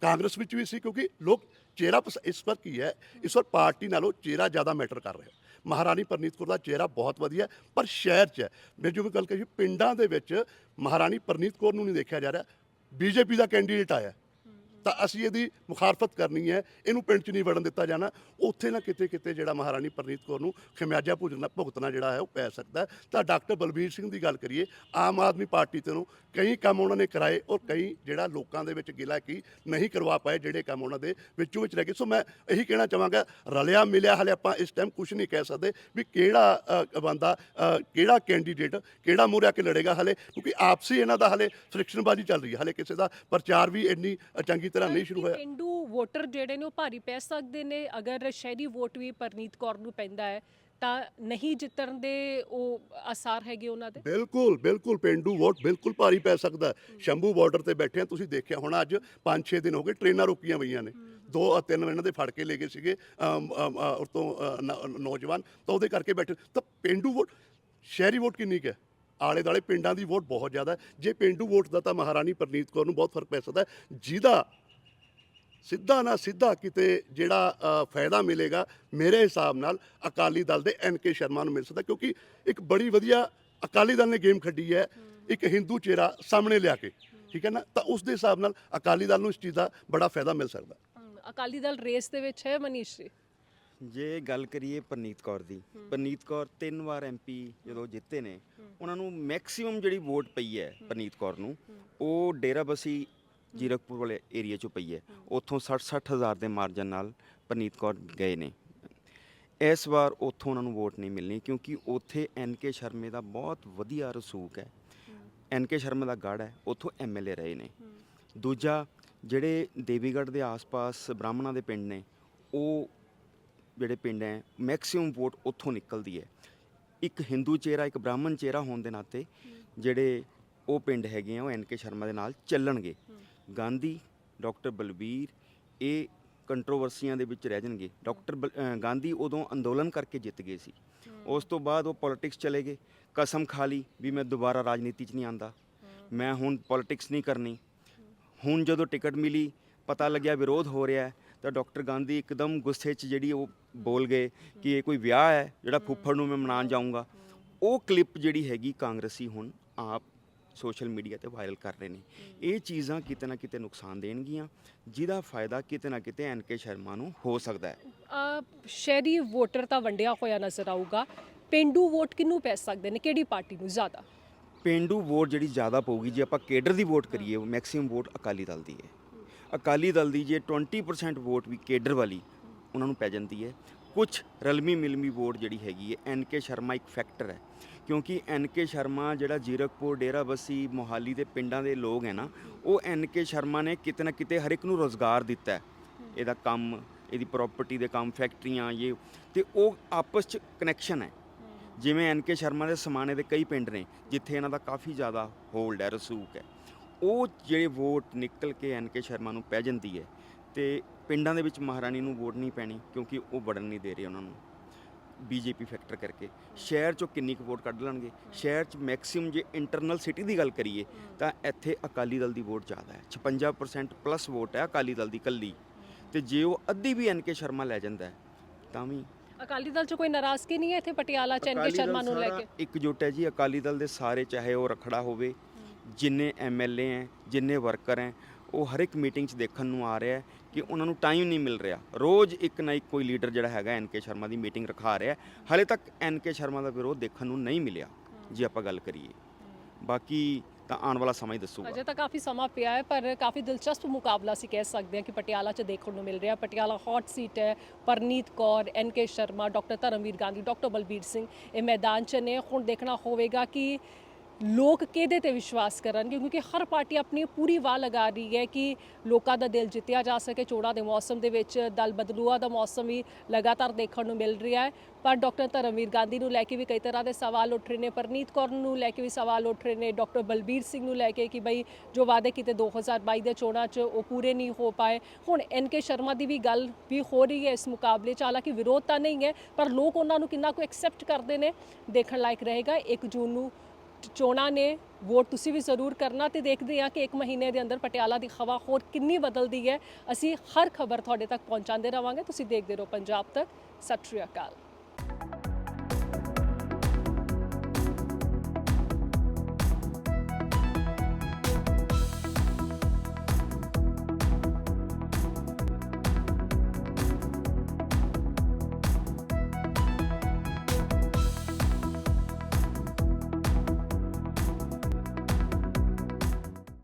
ਕਾਂਗਰਸ ਵਿੱਚ ਵੀ ਸੀ ਕਿਉਂਕਿ ਲੋਕ ਚਿਹਰਾ ਪਸ- ਇਸ ਵਾਰ ਕੀ ਹੈ, ਇਸ ਵਾਰ ਪਾਰਟੀ ਨਾਲੋਂ ਚਿਹਰਾ ਜ਼ਿਆਦਾ ਮੈਟਰ ਕਰ ਰਿਹਾ। ਮਹਾਰਾਣੀ ਪਰਨੀਤ ਕੌਰ ਦਾ ਚਿਹਰਾ ਬਹੁਤ ਵਧੀਆ ਪਰ ਸ਼ਹਿਰ 'ਚ ਹੈ। ਮੈਂ ਜਿਵੇਂ ਗੱਲ ਕਹੀ, ਪਿੰਡਾਂ ਦੇ ਵਿੱਚ ਮਹਾਰਾਣੀ ਪਰਨੀਤ ਕੌਰ ਨੂੰ ਨਹੀਂ ਦੇਖਿਆ ਜਾ ਰਿਹਾ। ਬੀਜੇਪੀ ਦਾ ਕੈਂਡੀਡੇਟ ਆਇਆ। ਤਾਂ ਅਸੀਂ ਇਹਦੀ ਮੁਖਾਲਫਤ ਕਰਨੀ ਹੈ। ਇਹਨੂੰ ਪਿੰਡ 'ਚ ਨਹੀਂ ਵੜਨ ਦਿੱਤਾ ਜਾਣਾ। ਉੱਥੇ ਨਾ ਕਿਤੇ ਕਿਤੇ ਜਿਹੜਾ ਮਹਾਰਾਣੀ ਪਰਨੀਤ ਕੌਰ ਨੂੰ ਖਮਿਆਜਾ ਭੁਗਤਣਾ ਭੁਗਤਣਾ ਜਿਹੜਾ ਹੈ, ਉਹ ਪੈ ਸਕਦਾ ਤਾਂ ਡਾਕਟਰ ਬਲਬੀਰ ਸਿੰਘ ਦੀ ਗੱਲ ਕਰੀਏ, ਆਮ ਆਦਮੀ ਪਾਰਟੀ ਤੋਂ ਕਈ ਕੰਮ ਉਹਨਾਂ ਨੇ ਕਰਾਏ ਔਰ ਕਈ ਜਿਹੜਾ ਲੋਕਾਂ ਦੇ ਵਿੱਚ ਗਿਲਾ ਕੀ ਨਹੀਂ ਕਰਵਾ ਪਾਏ ਜਿਹੜੇ ਕੰਮ ਉਹਨਾਂ ਦੇ ਵਿੱਚੋਂ ਵਿੱਚ ਰਹਿ ਗਏ। ਸੋ ਮੈਂ ਇਹੀ ਕਹਿਣਾ ਚਾਹਾਂਗਾ, ਰਲਿਆ ਮਿਲਿਆ ਹਲੇ ਆਪਾਂ ਇਸ ਟਾਈਮ ਕੁਝ ਨਹੀਂ ਕਹਿ ਸਕਦੇ ਵੀ ਕਿਹੜਾ ਬੰਦਾ ਕਿਹੜਾ ਕੈਂਡੀਡੇਟ ਕਿਹੜਾ ਮੂਹਰੇ ਆ ਕੇ ਲੜੇਗਾ ਹਲੇ, ਕਿਉਂਕਿ ਆਪਸੀ ਇਹਨਾਂ ਦਾ ਹਲੇ ਫ੍ਰਿਕਸ਼ਨਬਾਜ਼ੀ ਚੱਲ ਰਹੀ ਹੈ। ਹਲੇ ਕਿਸੇ ਦਾ ਪ੍ਰਚਾਰ ਵੀ ਇੰਨੀ ਚੰਗੀ ਤਰ੍ਹਾਂ ਨਹੀਂ ਸ਼ੁਰੂ ਹੋਇਆ। ਪਿੰਡੂ ਵੋਟਰ ਜਿਹੜੇ ਨੇ ਉਹ ਭਾਰੀ ਪੈ ਸਕਦੇ ਨੇ। ਅਗਰ ਸ਼ਹਿਰੀ ਵੋਟ ਵੀ ਪਰਨੀਤ ਕੌਰ ਨੂੰ ਪੈਂਦਾ ਹੈ ਤਾਂ ਨਹੀਂ ਜਿੱਤਣ ਦੇ ਉਹ ਆਸਾਰ ਹੈਗੇ ਉਹਨਾਂ ਦੇ? ਬਿਲਕੁਲ ਬਿਲਕੁਲ। ਪਿੰਡੂ ਵੋਟ ਬਿਲਕੁਲ ਭਾਰੀ ਪੈ ਸਕਦਾ। ਸ਼ੰਭੂ ਬਾਰਡਰ ਤੇ ਬੈਠੇ ਆ ਤੁਸੀਂ ਦੇਖਿਆ ਹੋਣਾ ਅੱਜ 5-6 ਦਿਨ ਹੋ ਗਏ ਟ੍ਰੇਨਾਂ ਰੁਕੀਆਂ ਹੋਈਆਂ ਨੇ। ਦੋ ਆ ਤਿੰਨ ਇਹਨਾਂ ਦੇ ਫੜ ਕੇ ਲੈ ਗਏ ਸੀਗੇ ਅਮ, ਅਮ, ਅ, ਉਹ ਤੋਂ ਅ, ਨ- ਨੌਜਵਾਨ। ਤਾਂ ਉਹਦੇ ਕਰਕੇ ਬੈਠੇ। ਤਾਂ ਪਿੰਡੂ ਵੋਟ ਸ਼ਹਿਰੀ ਵੋਟ ਕਿੰਨੀ ਕੁ ਹੈ? ਆਲੇ ਦਾਲੇ ਪਿੰਡਾਂ ਦੀ ਵੋਟ ਬਹੁਤ ਜ਼ਿਆਦਾ ਹੈ। ਜੇ ਪਿੰਡੂ ਵੋਟ ਦਾ ਤਾਂ ਮਹਾਰਾਣੀ ਪਰਨੀਤ ਕੌਰ ਨੂੰ ਬਹੁਤ ਫ਼ਰਕ ਪੈ ਸਕਦਾ ਹੈ। ਜਿਹਦਾ ਸਿੱਧਾ ਨਾ ਸਿੱਧਾ ਕਿਤੇ ਜਿਹੜਾ ਅ, ਫਾਇਦਾ ਮਿਲੇਗਾ ਮੇਰੇ ਹਿਸਾਬ ਨਾਲ ਅਕਾਲੀ ਦਲ ਦੇ ਐਨ ਕੇ ਸ਼ਰਮਾ ਨੂੰ ਮਿਲ ਸਕਦਾ ਕਿਉਂਕਿ ਇੱਕ ਬੜੀ ਵਧੀਆ ਅਕਾਲੀ ਦਲ ਨੇ ਗੇਮ ਖੱਡੀ ਹੈ। ਇੱਕ ਹਿੰਦੂ ਚਿਹਰਾ ਸਾਹਮਣੇ ਲਿਆ ਕੇ ਠੀਕ ਹੈ ਨਾ? ਤਾਂ ਉਸ ਦੇ ਹਿਸਾਬ ਨਾਲ ਅਕਾਲੀ ਦਲ ਨੂੰ ਇਸ ਚੀਜ਼ ਦਾ ਬੜਾ ਫਾਇਦਾ ਮਿਲ ਸਕਦਾ ਅਕਾਲੀ ਦਲ ਰੇਸ ਦੇ ਵਿੱਚ ਹੈ ਮਨੀਸ਼ ਜੀ? ਜੇ ਗੱਲ ਕਰੀਏ ਪਰਨੀਤ ਕੌਰ ਦੀ ਪਰਨੀਤ ਕੌਰ ਤਿੰਨ ਵਾਰ ਐਮਪੀ ਜਦੋਂ ਜਿੱਤੇ ਨੇ ਉਹਨਾਂ ਨੂੰ ਮੈਕਸਿਮਮ ਜਿਹੜੀ ਵੋਟ ਪਈ ਹੈ ਪਰਨੀਤ ਕੌਰ ਨੂੰ ਉਹ ਡੇਰਾਬਸੀ ਜੀਰਕਪੁਰ ਵਾਲੇ ਏਰੀਆ ਚੋਂ ਪਈ ਹੈ। ਉੱਥੋਂ 60 ਹਜ਼ਾਰ ਦੇ ਮਾਰਜਨ ਨਾਲ ਪਰਨੀਤ ਕੌਰ ਗਏ ਨੇ। ਇਸ ਵਾਰ ਉੱਥੋਂ ਉਹਨਾਂ ਨੂੰ ਵੋਟ ਨਹੀਂ ਮਿਲਣੀ ਕਿਉਂਕਿ ਉੱਥੇ ਐਨ ਕੇ ਸ਼ਰਮੇ ਦਾ ਬਹੁਤ ਵਧੀਆ ਰਸੂਖ ਹੈ। ਐਨ ਕੇ ਸ਼ਰਮਾ ਦਾ ਗੜ ਹੈ ਉੱਥੋਂ ਐਮਐਲਏ ਰਹੇ ਨੇ। ਦੂਜਾ ਜਿਹੜੇ ਦੇਵੀਗੜ੍ਹ ਦੇ ਆਸ-ਪਾਸ ਬ੍ਰਾਹਮਣਾਂ ਦੇ ਪਿੰਡ ਨੇ ਉਹ ਜਿਹੜੇ ਪਿੰਡ ਹੈ ਮੈਕਸਿਮਮ ਵੋਟ ਉੱਥੋਂ ਨਿਕਲਦੀ ਹੈ। ਇੱਕ ਹਿੰਦੂ ਚਿਹਰਾ, ਇੱਕ ਬ੍ਰਾਹਮਣ ਚਿਹਰਾ ਹੋਣ ਦੇ ਨਾਤੇ ਜਿਹੜੇ ਉਹ ਪਿੰਡ ਹੈਗੇ ਆ, ਉਹ ਐਨ ਕੇ ਸ਼ਰਮਾ ਦੇ ਨਾਲ ਚੱਲਣਗੇ। ਗਾਂਧੀ, ਡਾਕਟਰ ਬਲਬੀਰ, ਇਹ ਕੰਟਰੋਵਰਸੀਆਂ ਦੇ ਵਿੱਚ ਰਹਿ ਜਾਣਗੇ। ਡਾਕਟਰ ਬਲ- ਗਾਂਧੀ ਉਦੋਂ ਅੰਦੋਲਨ ਕਰਕੇ ਜਿੱਤ ਗਏ ਸੀ। ਉਸ ਤੋਂ ਬਾਅਦ ਉਹ ਪੋਲਿਟਿਕਸ ਚਲੇ ਗਏ। ਕਸਮ ਖਾ ਲਈ ਵੀ ਮੈਂ ਦੁਬਾਰਾ ਰਾਜਨੀਤੀ 'ਚ ਨਹੀਂ ਆਂਦਾ ਮੈਂ ਹੁਣ ਪੋਲਿਟਿਕਸ ਨਹੀਂ ਕਰਨੀ। ਹੁਣ ਜਦੋਂ ਟਿਕਟ ਮਿਲੀ, ਪਤਾ ਲੱਗਿਆ ਵਿਰੋਧ ਹੋ ਰਿਹਾ ਤਾਂ ਡਾਕਟਰ ਗਾਂਧੀ ਇੱਕਦਮ ਗੁੱਸੇ 'ਚ ਜਿਹੜੀ ਉਹ ਬੋਲ ਗਏ ਕਿ ਇਹ ਕੋਈ ਵਿਆਹ ਹੈ ਜਿਹੜਾ ਫੁੱਫੜ ਨੂੰ ਮੈਂ ਮਨਾਉਣ ਜਾਊਂਗਾ। ਉਹ ਕਲਿੱਪ ਜਿਹੜੀ ਹੈਗੀ ਕਾਂਗਰਸੀ ਹੁਣ ਆਪ ਸੋਸ਼ਲ ਮੀਡੀਆ ਤੇ ਵਾਇਰਲ ਕਰ ਰਹੇ ਨੇ। ਇਹ ਚੀਜ਼ਾਂ ਕਿਤੇ ਨਾ ਕਿਤੇ ਨੁਕਸਾਨ ਦੇਣਗੀਆਂ ਜਿਹਦਾ ਫਾਇਦਾ ਕਿਤੇ ਨਾ ਕਿਤੇ ਐਨਕੇ ਸ਼ਰਮਾ ਨੂੰ ਹੋ ਸਕਦਾ ਹੈ। ਸ਼ਹਿਰੀ ਵੋਟਰ ਤਾਂ ਵੰਡਿਆ ਹੋਇਆ ਨਜ਼ਰ ਆਊਗਾ। ਪਿੰਡੂ ਵੋਟ ਕਿਹਨੂੰ ਪੈ ਸਕਦੇ ਨੇ? ਕਿਹੜੀ ਪਾਰਟੀ ਨੂੰ ਜ਼ਿਆਦਾ? ਪਿੰਡੂ ਵੋਟ ਜਿਹੜੀ ਜ਼ਿਆਦਾ ਪਊਗੀ ਜੇ ਆਪਾਂ ਕੇਡਰ ਦੀ ਵੋਟ ਕਰੀਏ ਮੈਕਸਿਮਮ ਵੋਟ ਅਕਾਲੀ ਦਲ ਦੀ ਹੈ। ਅਕਾਲੀ ਦਲ ਦੀ ਜੇ 20% ਵੋਟ ਵੀ ਕੇਡਰ ਵਾਲੀ ਉਹਨਾਂ ਨੂੰ ਪੈ ਜਾਂਦੀ ਹੈ। ਕੁਝ ਰਲਮੀ ਮਿਲਮੀ ਵੋਟ ਜਿਹੜੀ ਹੈਗੀ ਹੈ, ਐਨ ਕੇ ਸ਼ਰਮਾ ਇੱਕ ਫੈਕਟਰ ਹੈ। ਕਿਉਂਕਿ ਐਨ ਕੇ ਸ਼ਰਮਾ ਜਿਹੜਾ ਜੀਰਕਪੁਰ ਡੇਰਾਬੱਸੀ ਮੋਹਾਲੀ ਦੇ ਪਿੰਡਾਂ ਦੇ ਲੋਕ ਹੈ ਨਾ, ਉਹ ਐਨ ਕੇ ਸ਼ਰਮਾ ਨੇ ਕਿਤੇ ਨਾ ਕਿਤੇ ਹਰ ਇੱਕ ਨੂੰ ਰੋਜ਼ਗਾਰ ਦਿੱਤਾ ਹੈ। ਇਹਦਾ ਕੰਮ, ਇਹਦੀ ਪ੍ਰਾਪਰਟੀ ਦੇ ਕੰਮ ਫੈਕਟਰੀਆਂ ਇਹ ਤੇ ਉਹ ਆਪਸ ਚ ਕਨੈਕਸ਼ਨ ਹੈ। ਜਿਵੇਂ ਐਨ ਕੇ ਸ਼ਰਮਾ ਦੇ ਸਮਾਨੇ ਦੇ ਕਈ ਪਿੰਡ ਨੇ, ਜਿੱਥੇ ਇਹਨਾਂ ਦਾ ਕਾਫੀ ਜ਼ਿਆਦਾ ਹੋਲਡ ਹੈ ਰਸੂਕ ਹੈ। ਉਹ ਜਿਹੜੇ ਵੋਟ ਨਿਕਲ ਕੇ ਐਨ ਕੇ ਸ਼ਰਮਾ ਨੂੰ ਪੈ ਜਾਂਦੀ ਹੈ, ਤੇ ਪਿੰਡਾਂ ਦੇ ਵਿੱਚ ਮਹਾਰਾਣੀ ਨੂੰ ਵੋਟ ਨਹੀਂ ਪੈਣੀ ਕਿਉਂਕਿ ਉਹ ਵੜਨ ਨਹੀਂ ਦੇ ਰਹੇ ਉਹਨਾਂ ਨੂੰ। ਬੀਜੇਪੀ ਫੈਕਟਰ ਕਰਕੇ। ਸ਼ਹਿਰ ਚੋਂ ਕਿੰਨੀ ਕੁ ਵੋਟ ਕੱਢ ਲੈਣਗੇ? ਸ਼ਹਿਰ ਚ ਮੈਕਸਿਮਮ ਜੇ ਇੰਟਰਨਲ ਸਿਟੀ ਦੀ ਗੱਲ ਕਰੀਏ ਤਾਂ ਇੱਥੇ ਅਕਾਲੀ ਦਲ ਦੀ ਵੋਟ ਜ਼ਿਆਦਾ ਹੈ। 56% ਪਲੱਸ ਵੋਟ ਹੈ ਅਕਾਲੀ ਦਲ ਦੀ ਕੱਲੀ ਤੇ ਜੇ ਉਹ ਅੱਧੀ ਵੀ ਐਨ ਕੇ ਸ਼ਰਮਾ ਲੈ ਜਾਂਦਾ ਤਾਂ ਵੀ ਅਕਾਲੀ ਦਲ 'ਚ ਕੋਈ ਨਾਰਾਜ਼ਗੀ ਨਹੀਂ ਹੈ ਇੱਥੇ ਪਟਿਆਲਾ ਚ ਐਨ ਕੇ ਅਕਾਲੀ ਦਲ ਸ਼ਰਮਾ ਨੂੰ ਲੈ ਕੇ? ਇਕਜੁੱਟ ਹੈ ਜੀ। ਅਕਾਲੀ ਦਲ ਦੇ ਸਾਰੇ ਚਾਹੇ ਉਹ ਰਖੜਾ ਹੋਵੇ ਜਿੰਨੇ ਐਮਐਲਏ ਹੈ ਜਿੰਨੇ ਵਰਕਰ ਹੈ ਉਹ ਹਰ ਇੱਕ ਮੀਟਿੰਗ 'ਚ ਦੇਖਣ ਨੂੰ ਆ ਰਿਹਾ ਹੈ ਕਿ ਉਹਨਾਂ ਨੂੰ ਟਾਈਮ ਨਹੀਂ ਮਿਲ ਰਿਹਾ। ਰੋਜ਼ ਇੱਕ ਨਾ ਇੱਕ ਕੋਈ ਲੀਡਰ ਜਿਹੜਾ ਹੈਗਾ ਐਨਕੇ ਸ਼ਰਮਾ ਦੀ ਮੀਟਿੰਗ ਰਖਾ ਰਿਹਾ ਹੈ। ਹਾਲੇ ਤੱਕ ਐਨਕੇ ਸ਼ਰਮਾ ਦਾ ਵਿਰੋਧ ਦੇਖਣ ਨੂੰ ਨਹੀਂ ਮਿਲਿਆ, ਜੇ ਆਪਾਂ ਗੱਲ ਕਰੀਏ। ਬਾਕੀ ਤਾਂ ਆਉਣ ਵਾਲਾ ਸਮਾਂ ਹੀ ਦੱਸੂਗਾ। ਅਜੇ ਤਾਂ ਕਾਫੀ ਸਮਾਂ ਪਿਆ ਹੈ, ਪਰ ਕਾਫੀ ਦਿਲਚਸਪ ਮੁਕਾਬਲਾ ਸੀ ਕਹਿ ਸਕਦੇ ਹਾਂ ਕਿ ਪਟਿਆਲਾ 'ਚ ਦੇਖਣ ਨੂੰ ਮਿਲ ਰਿਹਾ। ਪਟਿਆਲਾ ਹੌਟ ਸੀਟ ਹੈ, Preneet Kaur, N K Sharma, doctor Dharamvir Gandhi, doctor Balbir Singh. ਇਹ ਮੈਦਾਨ 'ਚ ਨੇ। ਹੁਣ ਦੇਖਣਾ ਹੋਵੇਗਾ ਕਿ ਲੋਕ ਕਿਹਦੇ ਤੇ ਵਿਸ਼ਵਾਸ ਕਰਨਗੇ? ਕਿਉਂਕਿ ਹਰ ਪਾਰਟੀ ਆਪਣੀ ਪੂਰੀ ਵਾਹ ਲਗਾ ਰਹੀ ਹੈ ਕਿ ਲੋਕਾਂ ਦਾ ਦਿਲ ਜਿੱਤਿਆ ਜਾ ਸਕੇ। ਚੋਣਾਂ ਦੇ ਮੌਸਮ ਦੇ ਵਿੱਚ ਦਲ ਬਦਲੂਆ ਦਾ ਮੌਸਮ ਵੀ ਲਗਾਤਾਰ ਦੇਖਣ ਨੂੰ ਮਿਲ ਰਿਹਾ ਹੈ। ਪਰ ਡਾਕਟਰ ਧਰਮਵੀਰ ਗਾਂਧੀ ਨੂੰ ਲੈ ਕੇ ਵੀ ਕਈ ਤਰ੍ਹਾਂ ਦੇ ਸਵਾਲ ਉੱਠ ਰਹੇ ਨੇ। ਪਰਨੀਤ ਕੌਰ ਨੂੰ ਲੈ ਕੇ ਵੀ ਸਵਾਲ ਉੱਠ ਰਹੇ ਨੇ। ਡਾਕਟਰ ਬਲਬੀਰ ਸਿੰਘ ਨੂੰ ਲੈ ਕੇ ਕਿ ਬਈ ਜੋ ਵਾਅਦੇ ਕੀਤੇ 2022 ਦੇ ਚੋਣਾਂ 'ਚ ਉਹ ਪੂਰੇ ਨਹੀਂ ਹੋ ਪਾਏ। ਹੁਣ ਐਨ ਕੇ ਸ਼ਰਮਾ ਦੀ ਵੀ ਗੱਲ ਵੀ ਹੋ ਰਹੀ ਹੈ ਇਸ ਮੁਕਾਬਲੇ 'ਚ। ਹਾਲਾਂਕਿ ਵਿਰੋਧ ਤਾਂ ਨਹੀਂ ਹੈ, ਪਰ ਲੋਕ ਉਹਨਾਂ ਨੂੰ ਕਿੰਨਾ ਕੁ ਐਕਸੈਪਟ ਕਰਦੇ ਨੇ, ਦੇਖਣ ਲਾਇਕ ਰਹੇਗਾ। 1 ਜੂਨ ਨੂੰ ਚੋਣਾਂ ਨੇ, ਵੋਟ ਤੁਸੀਂ ਵੀ ਜ਼ਰੂਰ ਕਰਨਾ ਤੇ ਦੇਖਦੇ ਹਾਂ ਕਿ ਇੱਕ ਮਹੀਨੇ ਦੇ ਅੰਦਰ ਪਟਿਆਲਾ ਦੀ ਹਵਾ ਹੋਰ ਕਿੰਨੀ ਬਦਲਦੀ ਹੈ। ਅਸੀਂ ਹਰ ਖਬਰ ਤੁਹਾਡੇ ਤੱਕ ਪਹੁੰਚਾਉਂਦੇ ਰਵਾਂਗੇ। ਤੁਸੀਂ ਦੇਖਦੇ ਰਹੋ ਪੰਜਾਬ ਤੱਕ। ਸਤਿ ਸ਼੍ਰੀ ਅਕਾਲ।